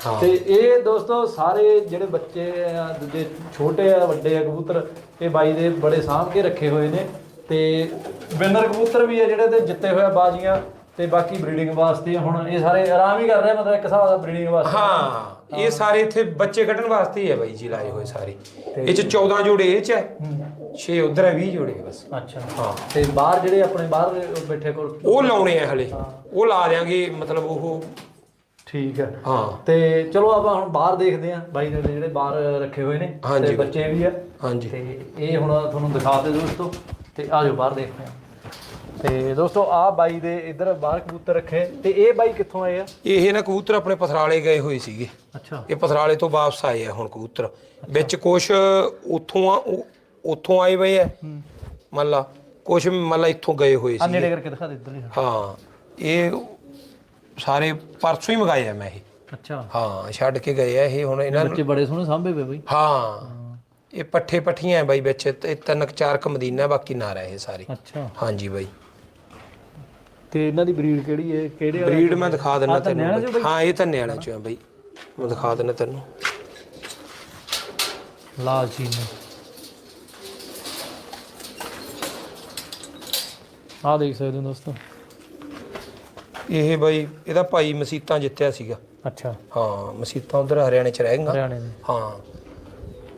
B: ਹਾਂ।
A: ਤੇ ਇਹ ਦੋਸਤੋ ਸਾਰੇ ਜਿਹੜੇ ਬੱਚੇ ਆ ਦੂਜੇ ਛੋਟੇ ਆ ਵੱਡੇ ਆ ਕਬੂਤਰ ਇਹ ਬਾਈ ਦੇ ਬੜੇ ਸਾਂਭ ਕੇ ਰੱਖੇ ਹੋਏ ਨੇ। ਤੇ ਵਿਨਰ ਕਬੂਤਰ ਵੀ ਆ ਜਿਹੜੇ ਤੇ ਜਿੱਤੇ ਹੋਏ ਬਾਜ਼ੀਆਂ। ਤੇ ਬਾਕੀ ਬਰੀਡਿੰਗ ਵਾਸਤੇ ਹੁਣ ਇਹ ਸਾਰੇ ਆਰਾਮ ਹੀ ਕਰ ਰਹੇ ਮਤਲਬ ਇੱਕ ਹਿਸਾਬ ਦਾ ਬਰੀਡਿੰਗ ਵਾਸਤੇ।
B: ਹਾਂ ਇਹ ਸਾਰੇ ਇੱਥੇ ਬੱਚੇ ਕੱਢਣ ਵਾਸਤੇ ਹੀ ਹੈ ਬਾਈ ਜੀ ਲਾਏ ਹੋਏ ਸਾਰੇ। ਇਹ ਚ 14 ਜੋੜੇ ਇਹ ਚ ਹੈ 6 ਉਧਰ ਹੈ 20 ਜੋੜੇ ਬਸ।
A: ਅੱਛਾ।
B: ਹਾਂ।
A: ਤੇ ਬਾਹਰ ਜਿਹੜੇ ਆਪਣੇ ਬਾਹਰ ਦੇ ਬੈਠੇ ਕੋਲ?
B: ਉਹ ਲਾਉਣੇ ਆ ਹਲੇ। ਉਹ ਲਾ ਦਿਆਂਗੇ ਮਤਲਬ ਉਹ
A: ਠੀਕ ਹੈ।
B: ਹਾਂ।
A: ਤੇ ਚਲੋ ਆਪਾਂ ਹੁਣ ਬਾਹਰ ਦੇਖਦੇ ਆਂ ਬਾਈ ਦੇ ਜਿਹੜੇ ਬਾਹਰ ਰੱਖੇ ਹੋਏ ਨੇ ਤੇ। ਬੱਚੇ ਵੀ ਆ।
B: ਹਾਂਜੀ।
A: ਤੇ ਇਹ ਹੁਣ ਤੁਹਾਨੂੰ ਦਿਖਾਤੇ ਦੋਸਤੋ ਤੇ ਆਜੋ ਬਾਹਰ ਦੇਖਦੇ ਆਂ ਤੇ ਦੋਸਤੋ ਆ ਬਾਈ ਦੇ ਇੱਧਰ ਬਾਹਰ ਕਬੂਤਰ ਰੱਖੇ। ਤੇ ਇਹ ਬਾਈ ਕਿੱਥੋਂ ਆਏ ਆ?
B: ਇਹ ਨਾ ਕਬੂਤਰ ਆਪਣੇ ਪਥਰਾਲੇ ਗਏ ਹੋਏ ਸੀਗੇ।
A: ਅੱਛਾ।
B: ਇਹ ਪਥਰਾਲੇ ਤੋਂ ਵਾਪਸ ਆਏ ਆ ਹੁਣ ਕਬੂਤਰ। ਵਿੱਚ ਕੁਛ ਉੱਥੋਂ ਆ ਉੱਥੋਂ ਆਏ ਹੋਏ ਆ। ਮੰਨ ਲਾ ਕੁਛ ਮੰਨ ਲਾ ਇੱਥੋਂ ਗਏ ਹੋਏ
A: ਆ
B: ਸੀ
A: ਨੇੜੇ ਕਰਕੇ ਦਿਖਾ ਦੇ ਇੱਧਰ ਹੀ
B: ਹਾਂ ਇਹ ਸਾਰੇ ਪਰਸੋਂ ਹੀ ਮੰਗਾਏ ਆ ਮੈਂ ਇਹ।
A: ਅੱਛਾ।
B: ਹਾਂ ਛੱਡ ਕੇ ਗਏ ਆ ਇਹ ਹੁਣ ਇਹਨਾਂ ਨੂੰ
A: ਬੱਚੇ ਬੜੇ ਸੋਹਣੇ ਸਾਂਭੇ ਪਏ ਬਈ।
B: ਹਾਂ। ਇਹ ਪੱਠੇ ਪੱਠੀਆਂ ਹੈ ਬਾਈ ਵਿੱਚ ਤੇ ਤਿੰਨ ਕੁ ਚਾਰ ਕ ਮਦੀਨਾ ਬਾਕੀ ਨਾ ਰਹੇ ਸਾਰੇ।
A: ਅੱਛਾ।
B: ਹਾਂਜੀ ਬਾਈ।
A: ਤੇ ਇਹਨਾਂ ਦੀ ਬਰੀਡ ਕਿਹੜੀ ਹੈ ਕਿਹੜੇ ਵਾਲੇ?
B: ਬਰੀਡ ਮੈਂ ਦਿਖਾ ਦਿੰਦਾ ਤੈਨੂੰ। ਹਾਂ ਇਹ ਤਾਂ ਨਿਆਣਾ ਚੋਂ ਬਾਈ। ਮੈਂ ਦਿਖਾ ਦਿੰਦਾ ਤੈਨੂੰ।
A: ਲਾਲ ਚੀਨ ਆ ਦੇਖ ਸਕਦੇ ਹੋ ਦੋਸਤੋ।
B: ਇਹ ਬਾਈ ਇਹਦਾ ਭਾਈ ਮਸੀਤਾਂ ਜਿੱਤਿਆ ਸੀਗਾ।
A: ਅੱਛਾ।
B: ਹਾਂ ਮਸੀਤਾਂ ਉਧਰ ਹਰਿਆਣੇ ਚ ਰਹਿ ਗਈਆਂ
A: ਹਰਿਆਣੇ ਦੇ।
B: ਹਾਂ।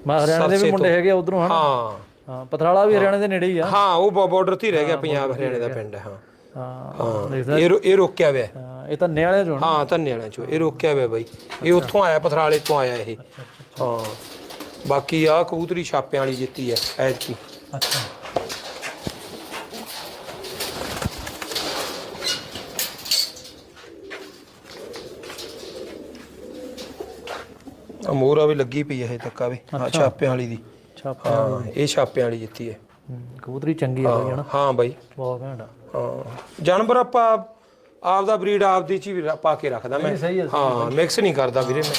A: ਮੈਂ ਹਰਿਆਣੇ ਦੇ ਵੀ ਮੁੰਡੇ। ਹੈਗੇ ਉਧਰੋਂ
B: ਹਾਂ।
A: ਹਾਂ ਪਥਰਾਲਾ ਵੀ ਹਰਿਆਣੇ ਦੇ ਨੇੜੇ ਹੀ ਆ।
B: ਹਾਂ ਉਹ ਬਾਰਡਰ ਤੇ ਹੀ ਰਹਿ ਗਿਆ ਪੰਜਾਬ ਹਰਿਆਣੇ ਦਾ ਪਿੰਡ ਹੈ ਹਾਂ।
A: ਹਾਂ
B: ਹਾਂ
A: ਦੇਖਦਾ
B: ਇਹ ਰੋ- ਇਹ ਰੋਕਿਆ ਹੋਇਆ ਹੈ।
A: ਹਾਂ, ਇਹ ਤਾਂ ਨਿਆਲੇ ਚੋਂ
B: ਹਾਂ ਧੰਨੇ ਵਾਲਿਆਂ ਚੋਂ ਇਹ ਰੋਕਿਆ ਹੋਇਆ ਬਾਈ। ਇਹ ਉੱਥੋਂ ਆਇਆ ਪਥਰਾਲੇ ਤੋਂ ਆਇਆ ਇਹ। ਹਾਂ ਬਾਕੀ ਆ ਕਬੂਤਰੀ ਛਾਪਿਆਂ ਵਾਲੀ ਜਿੱਤੀ ਹੈ ਐਤਕੀ।
A: ਅੱਛਾ।
B: ਆ ਮੋਹਰਾ ਵੀ ਲੱਗੀ ਪਈ ਹੈ ਇਹ ਤੱਕ ਆ ਵੀ। ਆ ਛਾਪਿਆਂ ਵਾਲੀ ਦੀ।
A: ਛਾਪਾ
B: ਹਾਂ ਇਹ ਛਾਪਿਆਂ ਵਾਲੀ ਜਿੱਤੀ ਹੈ
A: ਕਬੂਤਰੀ ਚੰਗੀ ਆ ਬਈ ਹਨਾ?
B: ਹਾਂ ਬਾਈ।
A: ਬਹੁਤ ਘੈਂਟ ਆ।
B: ਹਾਂ। ਜਾਨਵਰ ਆਪਾਂ ਆਪ ਦਾ ਬਰੀਡ ਆਪ ਦੀ ਚ ਪਾ ਕੇ ਰੱਖਦਾ ਮੈਂ।
A: ਸਹੀ ਹੈ,
B: ਮਿਕਸ ਨਹੀਂ ਕਰਦਾ ਵੀਰੇ ਮੈਂ।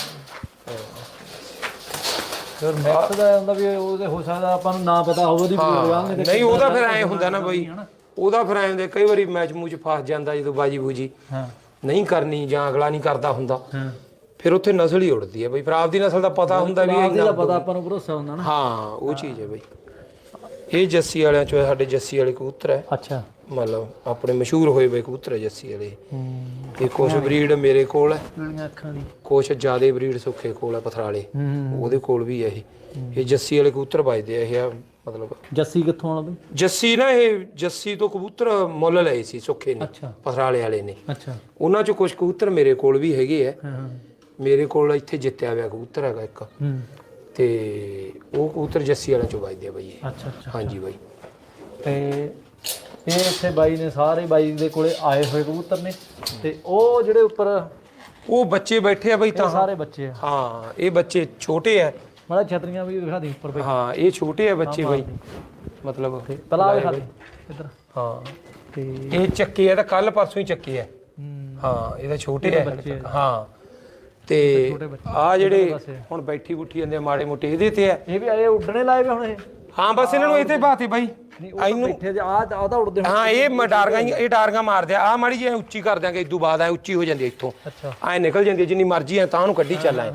A: ਫਿਰ ਮੈਕਸ ਦਾ ਹੁੰਦਾ ਵੀ ਉਹਦੇ ਹੋ ਸਕਦਾ ਆਪਾਂ ਨੂੰ ਨਾ ਪਤਾ ਹੋਵੇ ਉਹਦੀ
B: ਹਾਂ।
A: ਬਰੀਡ
B: ਨਹੀਂ ਉਹਦਾ ਫਿਰ ਐ ਹੁੰਦਾ ਨਾ ਬਾਈ। ਉਹਦਾ ਫਿਰ ਐ ਹੁੰਦੇ ਕਈ ਵਾਰੀ ਮੈਚ ਮੂਚ ਫਸ ਜਾਂਦਾ ਜਦੋਂ ਬਾਜੀ ਬੂਜੀ।
A: ਹਾਂ।
B: ਨਹੀਂ ਕਰਨੀ ਜਾਂ ਅਗਲਾ ਨਹੀਂ ਕਰਦਾ ਹੁੰਦਾ।
A: ਹਾਂ।
B: ਫਿਰ ਉੱਥੇ ਨਸਲ ਹੀ ਉੜਦੀ ਹੈ ਬਈ। ਪਰ ਆਪਦੀ ਨਸਲ ਦਾ ਪਤਾ ਹੁੰਦਾ ਵੀ ਇਹ
A: ਦਾ ਪਤਾ ਆਪਾਂ ਨੂੰ ਭਰੋਸਾ ਹੁੰਦਾ ਨਾ।
B: ਹਾਂ ਉਹ ਚੀਜ਼ ਹੈ ਬਈ। ਇਹ ਜੱਸੀ ਵਾਲਿਆਂ ਚੋਂ ਸਾਡੇ ਜੱਸੀ ਵਾਲੇ ਕਬੂਤਰ ਹੈ।
A: ਅੱਛਾ।
B: ਮਤਲਬ ਆਪਣੇ ਮਸ਼ਹੂਰ ਹੋਏ ਬਈ ਕਬੂਤਰ ਹੈ ਜੱਸੀ ਵਾਲੇ।
A: ਹੂੰ।
B: ਇਹ ਕੁਛ ਬਰੀਡ ਮੇਰੇ ਕੋਲ ਹੈ। ਕੁਛ ਜ਼ਿਆਦੇ ਬਰੀਡ ਸੁੱਖੇ ਕੋਲ ਹੈ ਪਥਰਾਲੇ। ਉਹਦੇ ਕੋਲ ਵੀ ਹੈ ਇਹ। ਇਹ ਜੱਸੀ ਵਾਲੇ ਕਬੂਤਰ ਵੱਜਦੇ ਆ ਇਹ ਆ ਮਤਲਬ
A: ਜੱਸੀ ਕਿੱਥੋਂ ਆਉਣਾ
B: ਜੱਸੀ ਨਾ ਇਹ ਜੱਸੀ ਤੋਂ ਕਬੂਤਰ ਮੁੱਲ ਲਏ ਸੀ ਸੁੱਖੇ ਨੇ ਪਥਰਾਲੇ ਵਾਲੇ ਨੇ।
A: ਅੱਛਾ।
B: ਉਹਨਾਂ ਚੋਂ ਕੁਝ ਕਬੂਤਰ ਮੇਰੇ ਕੋਲ ਵੀ ਹੈਗੇ ਆ। ਮੇਰੇ ਕੋਲ ਇੱਥੇ ਜਿੱਤਿਆ ਹੋਇਆ ਕਬੂਤਰ ਹੈਗਾ ਇੱਕ।
A: ਹੂੰ।
B: ਤੇ ਉਹ ਕਬੂਤਰ ਜੱਸੀ ਵਾਲਿਆਂ ਚੋਂ ਵੱਜਦੇ ਆ ਬਾਈ ਇਹ।
A: ਅੱਛਾ ਅੱਛਾ
B: ਹਾਂਜੀ ਬਾਈ।
A: ਤੇ ਇਹ ਇੱਥੇ ਬਾਈ ਨੇ ਸਾਰੇ ਬਾਈ ਦੇ ਕੋਲੇ ਆਏ ਹੋਏ ਕਬੂਤਰ ਨੇ ਤੇ ਉਹ ਜਿਹੜੇ ਉੱਪਰ
B: ਉਹ ਬੱਚੇ ਬੈਠੇ ਆ ਬਾਈ ਤਾਂ।
A: ਸਾਰੇ ਬੱਚੇ ਆ।
B: ਹਾਂ ਇਹ ਬੱਚੇ ਛੋਟੇ ਆ।
A: ਮਾੜਾ ਛਤਰੀਆਂ ਵੀ ਦਿਖਾ ਦੇ ਉੱਪਰ ਬਈ।
B: ਹਾਂ ਇਹ ਛੋਟੇ ਆ ਬੱਚੇ ਬਾਈ। ਮਤਲਬ
A: ਪਹਿਲਾਂ ਆ ਦਿਖਾ ਦੇ ਇੱਧਰ।
B: ਹਾਂ।
A: ਤੇ
B: ਇਹ ਚੱਕੇ ਆ ਤਾਂ ਕੱਲ ਪਰਸੋਂ ਹੀ ਚੱਕੇ ਆ।
A: ਹੂੰ।
B: ਹਾਂ ਇਹਦਾ ਛੋਟੇ ਆ।
A: ਬੱਚੇ
B: ਹਾਂ। ਤੇ। ਆ ਜਿਹੜੇ। ਹੁਣ ਬੈਠੀ ਬੁੱਠੀ ਜਾਂਦੇ ਆ ਮਾੜੇ ਮੋਟੇ ਇਹਦੇ ਤੇ ਆ।
A: ਇਹ ਵੀ ਆਏ ਉੱਡਣੇ ਲਾਏ ਵੇ ਹੁਣ ਇਹ।
B: ਹਾਂ ਬਸ ਇਹਨਾਂ ਨੂੰ ਇੱਥੇ ਬਾਤੇ ਬਾਈ।
A: ਤਾਂ ਬੈਠੇ ਆ ਆ ਤਾਂ ਉੱਡਦੇ
B: ਹਾਂ ਇਹ ਮ- ਡਾਰਗਾਂ ਹੀ- ਇਹ ਡਾਰਗਾਂ ਮਾਰਦੇ ਆ। ਆ ਮਾੜੀ ਜਿਹੀ ਉੱਚੀ ਕਰ ਦਿਆਂਗੇ ਇਦੋਂ ਬਾਅਦ ਐ ਉੱਚੀ ਹੋ ਜਾਂਦੀ ਆ ਇੱਥੋਂ। ਐ ਨਿਕਲ ਜਾਂਦੀ ਆ, ਜਿੰਨੀ ਮਰਜ਼ੀ ਐ ਤਾਂ ਉਹਨੂੰ ਕੱਢੀ ਚੱਲ ਐ।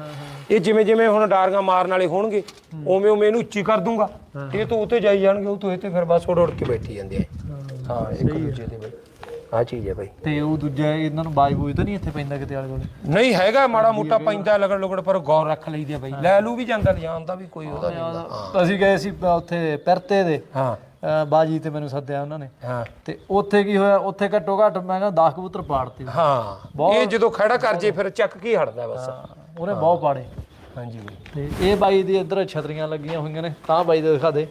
B: ਇਹ ਜਿਵੇਂ ਜਿਵੇਂ ਹੁਣ ਡਾਰਗਾਂ ਮਾਰਨ ਵਾਲੇ ਹੋਣਗੇ ਉਵੇਂ ਉਵੇਂ ਇਹਨੂੰ ਉੱਚੀ ਕਰ ਦੂੰਗਾ। ਇਹ ਤੋਂ ਉੱਤੇ ਜਾਈ ਜਾਣਗੇ ਉਹ ਤੋਂ ਇੱਥੇ ਫਿਰ ਬਸ ਉੜ ਉੜ ਕੇ ਬੈਠੀ ਜਾਂਦੇ ਆ ਹਾਂ। ਇੱਕ ਦੂਜੇ ਦੇ ਬਾਈ ਆ ਚੀਜ਼ ਹੈ ਬਾਈ।
A: ਤੇ ਉਹ ਦੂਜਾ ਇਹਨਾਂ ਨੂੰ ਬਾਜ ਬੂਜ ਤਾਂ ਨਹੀਂ ਇੱਥੇ ਪੈਂਦਾ ਕਿਤੇ ਆਲੇ ਕੋਲੇ
B: ਨਹੀਂ ਹੈਗਾ ਮਾੜਾ ਮੋਟਾ ਪੈਂਦਾ ਲਗੜ ਲਗੜ ਪਰ ਗੌਰ ਰੱਖ ਲਈਦੀ ਆ ਬਾਈ। ਲੈ ਲੂ ਵੀ ਜਾਂਦਾ ਲਿਜਾਣ ਦਾ ਵੀ ਕੋਈ ਉਹਦਾ ਨਹੀਂ ਹੁੰਦਾ।
A: ਅਸੀਂ ਗਏ ਸੀ ਉੱਥੇ ਪਰਤੇ ਦੇ।
B: ਹਾਂ।
A: ਬਾਜੀ ਤੇ ਮੈਨੂੰ ਸੱਦਿਆ ਉਹਨਾਂ ਨੇ।
B: ਹਾਂ।
A: ਤੇ ਉੱਥੇ ਕੀ ਹੋਇਆ ਉੱਥੇ ਘੱਟੋ ਘੱਟ ਮੈਂ ਕਹਿੰਦਾ 10 ਕਬੂਤਰ ਪਾੜਤੇ।
B: ਹਾਂ। ਇਹ ਜਦੋਂ ਖੜਾ ਕਰ ਜੇ ਫਿਰ ਚੱਕ ਕੀ ਹਟਦਾ ਬਸ।
A: ਉਹਨੇ ਬਹੁਤ ਪਾੜੇ।
B: ਹਾਂਜੀ ਬਾਈ।
A: ਤੇ ਇਹ ਬਾਈ ਦੀ ਇੱਧਰ ਛਤਰੀਆਂ ਲੱਗੀਆਂ ਹੋਈਆਂ ਨੇ ਤਾਂ ਬਾਈ ਦੇ ਦਿਖਾ ਦੇ।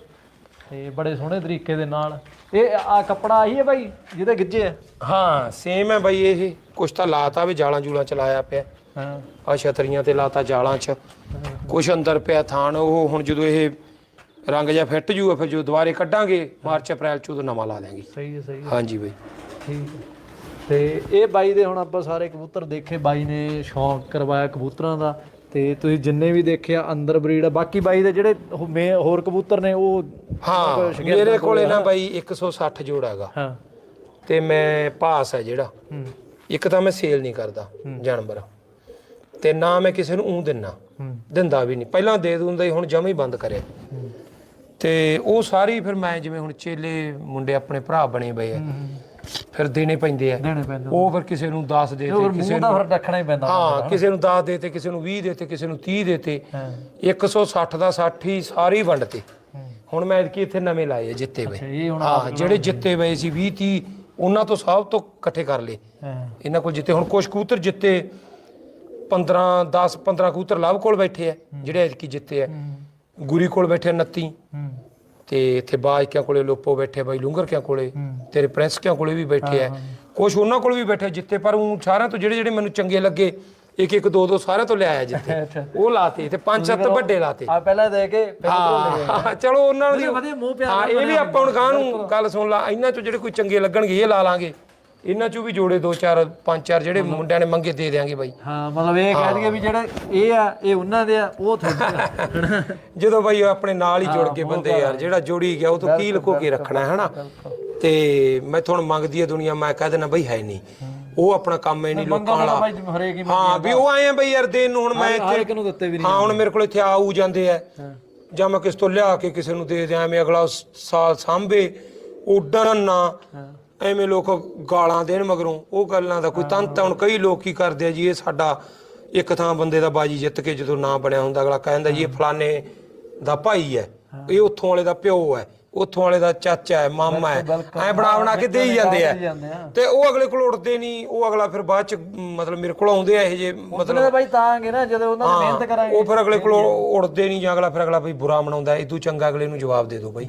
A: ਤੇ ਬੜੇ ਸੋਹਣੇ ਤਰੀਕੇ ਦੇ ਨਾਲ ਇਹ ਆ ਕੱਪੜਾ ਆਹੀ ਹੈ ਬਾਈ ਜਿਹਦੇ ਗਿੱਜੇ ਆ?
B: ਹਾਂ ਸੇਮ ਹੈ ਬਾਈ ਇਹ। ਕੁਛ ਤਾਂ ਲਾਤਾ ਵੀ ਜਾਲਾਂ ਜੂਲਾਂ ਚਲਾਇਆ ਪਿਆ।
A: ਹਾਂ।
B: ਆ ਛਤਰੀਆਂ ਤੇ ਲਾਤਾ ਜਾਲਾਂ 'ਚ। ਕੁਛ ਅੰਦਰ ਪਿਆ ਥਾਣ ਉਹ ਹੁਣ ਜਦੋਂ ਇਹ ਰੰਗ ਜਿਹਾ ਫਿੱਟ ਜੂਗਾ ਫਿਰ ਜਦੋਂ ਦੁਬਾਰੇ ਕੱਢਾਂਗੇ ਮਾਰਚ ਅਪ੍ਰੈਲ 'ਚ ਉਦੋਂ ਨਵਾਂ ਲਾ ਦਿਆਂਗੇ।
A: ਸਹੀ ਹੈ ਸਹੀ ਹੈ।
B: ਹਾਂਜੀ ਬਾਈ।
A: ਠੀਕ ਹੈ। ਤੇ ਇਹ ਬਾਈ ਦੇ ਹੁਣ ਆਪਾਂ ਸਾਰੇ ਕਬੂਤਰ ਦੇਖੇ। ਬਾਈ ਨੇ ਸ਼ੌਂਕ ਕਰਵਾਇਆ ਕਬੂਤਰਾਂ ਦਾ। ਤੇ ਤੁਸੀਂ ਜਿੰਨੇ ਵੀ ਦੇਖਿਆ ਅੰਦਰ ਬਰੀਡ ਆ। ਬਾਕੀ ਬਾਈ ਦੇ ਜਿਹੜੇ ਮੇ- ਹੋਰ ਕਬੂਤਰ ਨੇ ਉਹ
B: ਹਾਂ ਮੇਰੇ ਕੋਲੇ ਨਾ ਬਾਈ 160 ਜੋੜ ਹੈਗਾ।
A: ਹਾਂ।
B: ਤੇ ਮੈਂ ਪਾਸ ਹੈ ਜਿਹੜਾ।
A: ਹੂੰ।
B: ਇੱਕ ਤਾਂ ਮੈਂ ਸੇਲ ਨਹੀਂ ਕਰਦਾ ਜਾਨਵਰ। ਤੇ ਨਾ ਮੈਂ ਕਿਸੇ ਨੂੰ ਊਂ ਦਿੰਨਾ।
A: ਹੂੰ।
B: ਦਿੰਦਾ ਵੀ ਨਹੀਂ। ਪਹਿਲਾਂ ਦੇ ਦਿੰਦਾ ਸੀ ਹੁਣ ਜਮਾ ਹੀ ਬੰਦ ਕਰਿਆ। ਤੇ ਉਹ ਸਾਰੀ ਫਿਰ ਮੈਂ ਜਿਵੇਂ ਹੁਣ ਚੇਲੇ ਮੁੰਡੇ ਆਪਣੇ ਭਰਾ ਬਣੇ ਪਏ ਆ। ਫਿਰ ਦੇਣੇ ਪੈਂਦੇ ਆ।
A: ਦੇਣੇ ਪੈਂਦੇ
B: ਉਹ ਫਿਰ ਕਿਸੇ ਨੂੰ 10 ਦੇ ਤੇ
A: ਮੂੰਹ ਦਾ ਫਿਰ ਰੱਖਣਾ ਹੀ ਪੈਂਦਾ
B: ਹਾਂ ਕਿਸੇ ਨੂੰ 10 ਦੇ ਤੇ ਕਿਸੇ ਨੂੰ 20 ਦੇ ਤੇ ਕਿਸੇ ਨੂੰ 30 ਦੇ ਤੇ।
A: ਹਾਂ।
B: 160 ਦਾ 60 ਹੀ ਸਾਰੀ ਵੰਡਤੇ। ਹੁਣ ਮੈਂ ਐਤਕੀ ਇੱਥੇ ਨਵੇਂ ਲਾਏ ਜਿੱਤੇ ਵੇ ਹਾਂ ਜਿਹੜੇ ਜਿੱਤੇ ਵੇ ਸੀ 20 30 ਉਹਨਾਂ ਤੋਂ ਸਭ ਤੋਂ ਇਕੱਠੇ ਕਰ ਲਏ। ਇਹਨਾਂ ਕੋਲ ਜਿੱਤੇ ਹੁਣ ਕੁਝ ਕਬੂਤਰ ਜਿੱਤੇ 15 10 15 ਕਬੂਤਰ ਲਵ ਕੋਲ ਬੈਠੇ ਆ ਜਿਹੜੇ ਐਤਕੀ ਜਿੱਤੇ ਆ। ਗੁਰੀ ਕੋਲ ਬੈਠੇ 29
A: ਹੂੰ।
B: ਤੇ ਇੱਥੇ ਬਾਜ ਕਿਆਂ ਕੋਲੇ ਲੋਪੋ ਬੈਠੇ ਬਾਈ ਲੁੰਗਰ ਕਿਆਂ ਕੋਲੇ? ਤੇਰੇ ਪ੍ਰਿੰਸ ਕਿਆਂ ਕੋਲੇ ਵੀ ਬੈਠੇ ਆ। ਕੁਝ ਉਹਨਾਂ ਕੋਲ ਵੀ ਬੈਠੇ ਜਿੱਤੇ ਪਰ ਉਹ ਸਾਰਿਆਂ ਤੋਂ ਜਿਹੜੇ ਜਿਹੜੇ ਮੈਨੂੰ ਚੰਗੇ ਲੱਗੇ ਇੱਕ ਇੱਕ ਦੋ ਦੋ ਸਾਰਿਆਂ ਤੋਂ ਲਿਆਇਆ ਜਿੱਤੇ ਉਹ ਲਾਤੇ ਤੇ ਪੰਜ ਸੱਤ ਵੱਡੇ ਲਾਤੇ।
A: ਆ ਪਹਿਲਾਂ ਦੇ ਕੇ।
B: ਹਾਂ ਚਲੋ ਉਹਨਾਂ ਦੀ
A: ਵਧੀਆ ਮੂੰਹ ਪਿਆਰ
B: ਇਹ ਵੀ ਆਪਾਂ ਹੁਣ ਗਾਂ ਨੂੰ ਗੱਲ ਸੁਣ ਲਾ ਇਹਨਾਂ ਚੋਂ ਜਿਹੜੇ ਕੋਈ ਚੰਗੇ ਲੱਗਣਗੇ ਇਹ ਲਾ ਲਾਂਗੇ। ਇਹਨਾਂ ਚੋਂ ਵੀ ਜੋੜੇ ਦੋ ਚਾਰ ਪੰਜ ਚਾਰ ਜਿਹੜੇ ਮੁੰਡਿਆਂ ਨੇ ਮੰਗੇ ਦੇ ਦਿਆਂਗੇ ਬਾਈ।
A: ਹਾਂ ਮਤਲਬ ਇਹ ਕਹਿ ਦਈਏ ਵੀ ਜਿਹੜੇ ਇਹ ਆ ਇਹ ਉਹਨਾਂ ਦੇ ਆ ਉਹ ਤੁਹਾਡੇ
B: ਜਦੋਂ ਬਾਈ ਆਪਣੇ ਨਾਲ ਹੀ ਜੁੜ ਕੇ ਬੰਦੇ ਯਾਰ ਜਿਹੜਾ ਜੋੜੀ ਗਿਆ ਉਹ ਤੋਂ ਕੀ ਲੁਕੋ ਕੇ ਰੱਖਣਾ ਹੈ ਹਨਾ ਤੇ ਮੈਂ ਤੁਹਾਨੂੰ ਮੰਗਦੀ ਹੈ ਦੁਨੀਆ ਮੈਂ ਕਹਿ ਦੇਣਾ ਬਈ ਹੈ ਨਹੀਂ। ਉਹ ਆਪਣਾ ਕੰਮ ਹੀ ਨਹੀਂ ਲੋਕਾਂ ਵਾਲਾ।
A: ਹੀ
B: ਵੀ ਉਹ ਆਏ ਆ ਬਈ ਯਾਰ ਦੇਣ ਨੂੰ ਹੁਣ ਮੈਂ ਇੱਥੇ
A: ਇੱਕ ਨੂੰ ਦਿੱਤੇ ਵੀ ਨਹੀਂ
B: ਹਾਂ ਹੁਣ ਮੇਰੇ ਕੋਲ ਇੱਥੇ ਆਊ ਜਾਂਦੇ ਆ। ਜਾਂ ਮੈਂ ਕਿਸ ਤੋਂ ਲਿਆ ਕੇ ਕਿਸੇ ਨੂੰ ਦੇ ਦਿਆਂ ਐਵੇਂ ਅਗਲਾ ਸਾਲ ਸਾਂਭੇ ਉੱਡਣ ਨਾ। ਐਵੇਂ ਲੋਕ ਗਾਲਾਂ ਦੇਣ ਮਗਰੋਂ ਉਹ ਗੱਲਾਂ ਦਾ ਕੋਈ ਤੰਤ ਹੁਣ ਕਈ ਲੋਕ ਕੀ ਕਰਦੇ ਆ ਜੀ ਇਹ ਸਾਡਾ ਇੱਕ ਥਾਂ ਬੰਦੇ ਦਾ ਬਾਜੀ ਜਿੱਤ ਕੇ ਜਦੋਂ ਨਾਂ ਬਣਿਆ ਹੁੰਦਾ ਅਗਲਾ ਕਹਿੰਦਾ ਜੀ ਇਹ ਫਲਾਣੇ ਦਾ ਭਾਈ ਹੈ। ਇਹ ਉੱਥੋਂ ਵਾਲੇ ਦਾ ਪਿਓ ਹੈ ਉੱਥੋਂ ਵਾਲੇ ਦਾ ਚਾਚਾ ਹੈ ਮਾਮਾ ਹੈ। ਐ ਬਣਾ ਬਣਾ ਕੇ ਦੇ ਹੀ ਜਾਂਦੇ ਆ। ਤੇ ਉਹ ਅਗਲੇ ਕੋਲ ਉੱਠਦੇ ਨਹੀਂ ਉਹ ਅਗਲਾ ਫਿਰ ਬਾਅਦ ਚ ਮਤਲਬ ਮੇਰੇ ਕੋਲ ਆਉਂਦੇ ਆ ਇਹ ਜੇ ਮਤਲਬ
A: ਬਾਈ ਤਾਂ ਆਂਗੇ ਨਾ ਜਦੋਂ ਉਹਨਾਂ ਦੀ ਮਿਹਨਤ ਕਰਾਂਗੇ।
B: ਉਹ ਫਿਰ ਅਗਲੇ ਕੋਲ ਉੜਦੇ ਨਹੀਂ ਜਾਂ ਅਗਲਾ ਫਿਰ ਅਗਲਾ ਬਈ ਬੁਰਾ ਮਨਾਉਂਦਾ ਇਦੋਂ ਚੰਗਾ ਅਗਲੇ ਨੂੰ ਜਵਾਬ ਦੇ ਦਿਓ ਬਈ।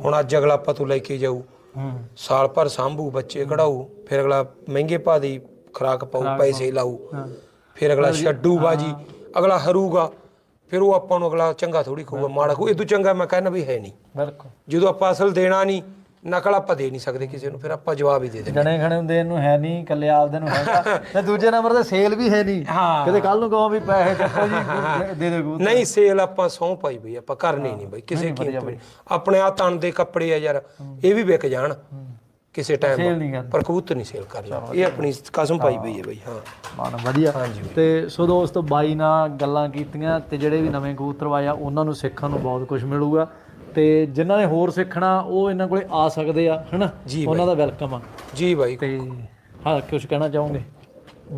B: ਹੁਣ ਅੱਜ ਅਗਲਾ ਆਪਾਂ ਤੋਂ ਲੈ ਕੇ ਜਾਊ। ਸਾਲ ਭਰ ਸਾਂਭੂ ਬੱਚੇ ਕਢਾਊ ਫਿਰ ਅਗਲਾ ਮਹਿੰਗੇ ਭਾਅ ਦੀ ਖਰਾਕ ਪਾਊ ਪੈਸੇ ਲਾਊ। ਫਿਰ ਅਗਲਾ ਛੱਡੂ ਬਾਜੀ ਅਗਲਾ ਹਰੂਗਾ ਫਿਰ ਉਹ ਆਪਾਂ ਨੂੰ ਅਗਲਾ ਚੰਗਾ ਥੋੜੀ ਕਹੂਗਾ ਮਾੜਾ ਕਹੂ ਇਦੋਂ ਚੰਗਾ ਮੈਂ ਕਹਿੰਦਾ ਵੀ ਹੈ ਨਹੀਂ।
A: ਬਿਲਕੁਲ।
B: ਜਦੋਂ ਆਪਾਂ ਅਸਲ ਦੇਣਾ ਨਹੀਂ ਨਕਲ ਆਪਾਂ ਦੇ ਨਹੀਂ ਸਕਦੇ ਕਿਸੇ ਨੂੰ ਫਿਰ ਆਪਾਂ ਜਵਾਬ ਹੀ ਦੇ ਦੇਣਾ
A: ਜਣੇ ਖਣੇ ਹੁੰਦੇ ਇਹਨੂੰ ਹੈ ਨਹੀਂ ਕੱਲੇ ਆਪਦੇ ਨੂੰ ਹੈਗਾ ਤੇ ਦੂਜੇ ਨੰਬਰ ਤੇ ਸੇਲ ਵੀ ਹੈ ਨਹੀਂ।
B: ਹਾਂ।
A: ਕਿਤੇ ਕੱਲ ਨੂੰ ਕਹੋ ਵੀ ਪੈਸੇ ਚੱਕੋ ਜੀ ਦੇ ਦੇ ਕਬੂਤਰ।
B: ਨਹੀਂ ਸੇਲ ਆਪਾਂ ਸੌ ਪਾਈ ਬਈ ਆਪਾਂ ਕਰਨੀ ਨਹੀਂ ਬਈ ਕਿਸੇ ਕੀਮਤ ਤੇ। ਆਪਣੇ ਆ ਤਣ ਦੇ ਕੱਪੜੇ ਆ ਯਾਰ ਇਹ ਵੀ ਵਿਕ ਜਾਣ। ਕਿਸੇ ਟਾਈਮ ਪਰ ਕਬੂਤਰ ਨਹੀਂ ਸੇਲ ਕਰਨਾ। ਇਹ ਆਪਣੀ ਕਸਮ ਪਾਈ ਪਈ ਹੈ ਬਈ ਹਾਂ।
A: ਮਾਨ ਵਧੀਆ। ਤੇ ਸੋ ਦੋਸਤੋ ਬਾਈ ਨਾਲ ਗੱਲਾਂ ਕੀਤੀਆਂ ਤੇ ਜਿਹੜੇ ਵੀ ਨਵੇਂ ਕਬੂਤਰਵਾਜ ਆ ਉਹਨਾਂ ਨੂੰ ਸਿੱਖਣ ਨੂੰ ਬਹੁਤ ਕੁਝ ਮਿਲੂਗਾ। ਤੇ ਜਿਨ੍ਹਾਂ ਨੇ ਹੋਰ ਸਿੱਖਣਾ ਉਹ ਇਹਨਾਂ ਕੋਲੇ ਆ ਸਕਦੇ ਆ ਹਨਾ?
B: ਜੀ
A: ਉਹਨਾਂ ਦਾ ਵੈਲਕਮ ਆ।
B: ਜੀ ਬਾਈ।
A: ਤੇ ਹਾਂ ਕੁਝ ਕਹਿਣਾ ਚਾਹੋਗੇ?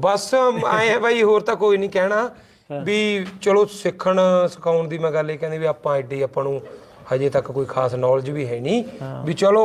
B: ਬਸ ਆਏ ਬਾਈ ਹੋਰ ਤਾਂ ਕੋਈ ਨਹੀਂ ਕਹਿਣਾ। ਵੀ ਚਲੋ ਸਿੱਖਣ ਸਿਖਾਉਣ ਦੀ ਮੈਂ ਗੱਲ ਇਹ ਕਹਿੰਦੀ ਵੀ ਆਪਾਂ ਐਡੀ ਆਪਾਂ ਨੂੰ ਹਜੇ ਤੱਕ ਕੋਈ ਖਾਸ ਨੌਲੇਜ ਵੀ ਹੈ ਨਹੀਂ। ਵੀ ਚਲੋ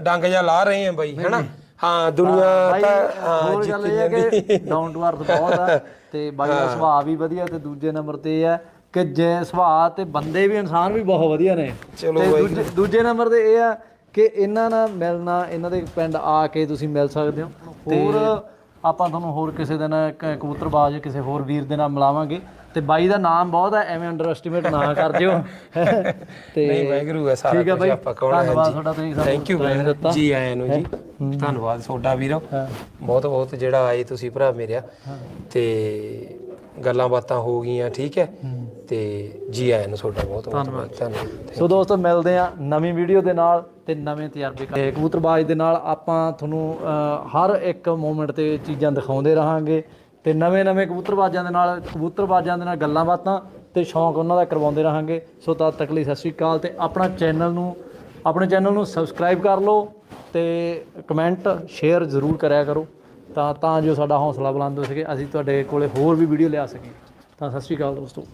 B: ਡੰਗ ਜਾ ਲਾ ਰਹੇ ਆ ਬਾਈ ਹੈਨਾ? ਹਾਂ ਦੁਨੀਆ ਤਾਂ ਹਾਂ,
A: ਹੈ ਕਿ ਡਾਊਨ ਟੂ ਅਰਥ ਬਹੁਤ ਆ ਤੇ ਬਾਈ ਦਾ ਸੁਭਾਅ ਵੀ ਵਧੀਆ ਤੇ ਦੂਜੇ ਨੰਬਰ ਤੇ ਆ ਕਿ ਜੇ ਸੁਭਾਅ ਤੇ ਬੰਦੇ ਵੀ ਇਨਸਾਨ ਵੀ ਬਹੁਤ ਵਧੀਆ ਨੇ।
B: ਚਲੋ
A: ਤੇ ਦੂਜੇ ਦੂਜੇ ਨੰਬਰ ਤੇ ਇਹ ਆ ਕਿ ਇਹਨਾਂ ਨਾਲ ਮਿਲਣਾ ਇਹਨਾਂ ਦੇ ਪਿੰਡ ਆ ਕੇ ਤੁਸੀਂ ਮਿਲ ਸਕਦੇ ਹੋ। ਹੋਰ ਆਪਾਂ ਤੁਹਾਨੂੰ ਹੋਰ ਕਿਸੇ ਦਿਨ ਕ- ਕਬੂਤਰਬਾਜ਼ ਕਿਸੇ ਹੋਰ ਵੀਰ ਦੇ ਨਾਲ ਮਿਲਾਵਾਂਗੇ। ਤੇ ਬਾਈ ਦਾ ਨਾਮ ਬਹੁਤ ਹੈ ਐਵੇਂ ਅੰਡਰ ਐਸਟੀਮੇਟ ਨਾ ਕਰ ਦਿਓ। ਤੇ
B: ਨਹੀਂ ਵੈਗਰੂ ਹੈ ਸਾਰਾ
A: ਠੀਕ ਹੈ
B: ਕੁਝ
A: ਬਾਈ।
B: ਆਪਾਂ ਕਹਣਾ
A: ਧੰਨਵਾਦ ਤੁਹਾਡਾ ਤੁਸੀਂ ਸਾਨੂੰ
B: ਥੈਂਕ ਯੂ
A: time ਦਿੱਤਾ।
B: ਜੀ ਆਇਆਂ ਨੂੰ ਜੀ। ਧੰਨਵਾਦ ਤੁਹਾਡਾ ਵੀਰੋ। ਬਹੁਤ ਬਹੁਤ ਜਿਹੜਾ ਆਏ ਤੁਸੀਂ ਭਰਾ ਮੇਰਿਆ। ਤੇ ਗੱਲਾਂ ਬਾਤਾਂ ਹੋ ਗਈਆਂ ਠੀਕ ਹੈ? ਤੇ ਜੀ ਆਇਆਂ ਨੂੰ ਤੁਹਾਡਾ ਬਹੁਤ ਬਹੁਤ ਧੰਨਵਾਦ।
A: ਸੋ ਦੋਸਤੋ ਮਿਲਦੇ ਆ ਨਵੀਂ ਵੀਡੀਓ ਦੇ ਨਾਲ ਤੇ ਨਵੇਂ ਤਜਰਬੇ ਕਰ ਕਬੂਤਰਬਾਜ਼ ਦੇ ਨਾਲ ਆਪਾਂ ਤੁਹਾਨੂੰ ਹਰ ਇੱਕ ਮੂਮੈਂਟ ਤੇ ਚੀਜ਼ਾਂ ਦਿਖਾਉਂਦੇ ਰਹਾਂਗੇ। ਤੇ ਨਵੇਂ ਨਵੇਂ ਕਬੂਤਰਬਾਜ਼ਾਂ ਦੇ ਨਾਲ ਕਬੂਤਰਬਾਜ਼ਾਂ ਦੇ ਨਾਲ ਗੱਲਾਂ ਬਾਤਾਂ ਤੇ ਸ਼ੌਂਕ ਉਹਨਾਂ ਦਾ ਕਰਵਾਉਂਦੇ ਰਹਾਂਗੇ। ਸੋ ਤਦ ਤੱਕ ਲਈ ਸਤਿ ਸ਼੍ਰੀ ਅਕਾਲ ਤੇ ਆਪਣਾ ਚੈਨਲ ਨੂੰ ਆਪਣੇ ਚੈਨਲ ਨੂੰ ਸਬਸਕ੍ਰਾਈਬ ਕਰ ਲਓ ਤੇ ਕਮੈਂਟ ਸ਼ੇਅਰ ਜ਼ਰੂਰ ਕਰਿਆ ਕਰੋ। ਤਾਂ ਤਾਂ ਜੋ ਸਾਡਾ ਹੌਸਲਾ ਬੁਲੰਦ ਹੋ ਸਕੇ, ਅਸੀਂ ਤੁਹਾਡੇ ਕੋਲੇ ਹੋਰ ਵੀ ਵੀਡੀਓ ਲਿਆ ਸਕੀਏ। ਤਾਂ ਸਤਿ ਸ਼੍ਰੀ ਅਕਾਲ ਦੋਸਤੋ।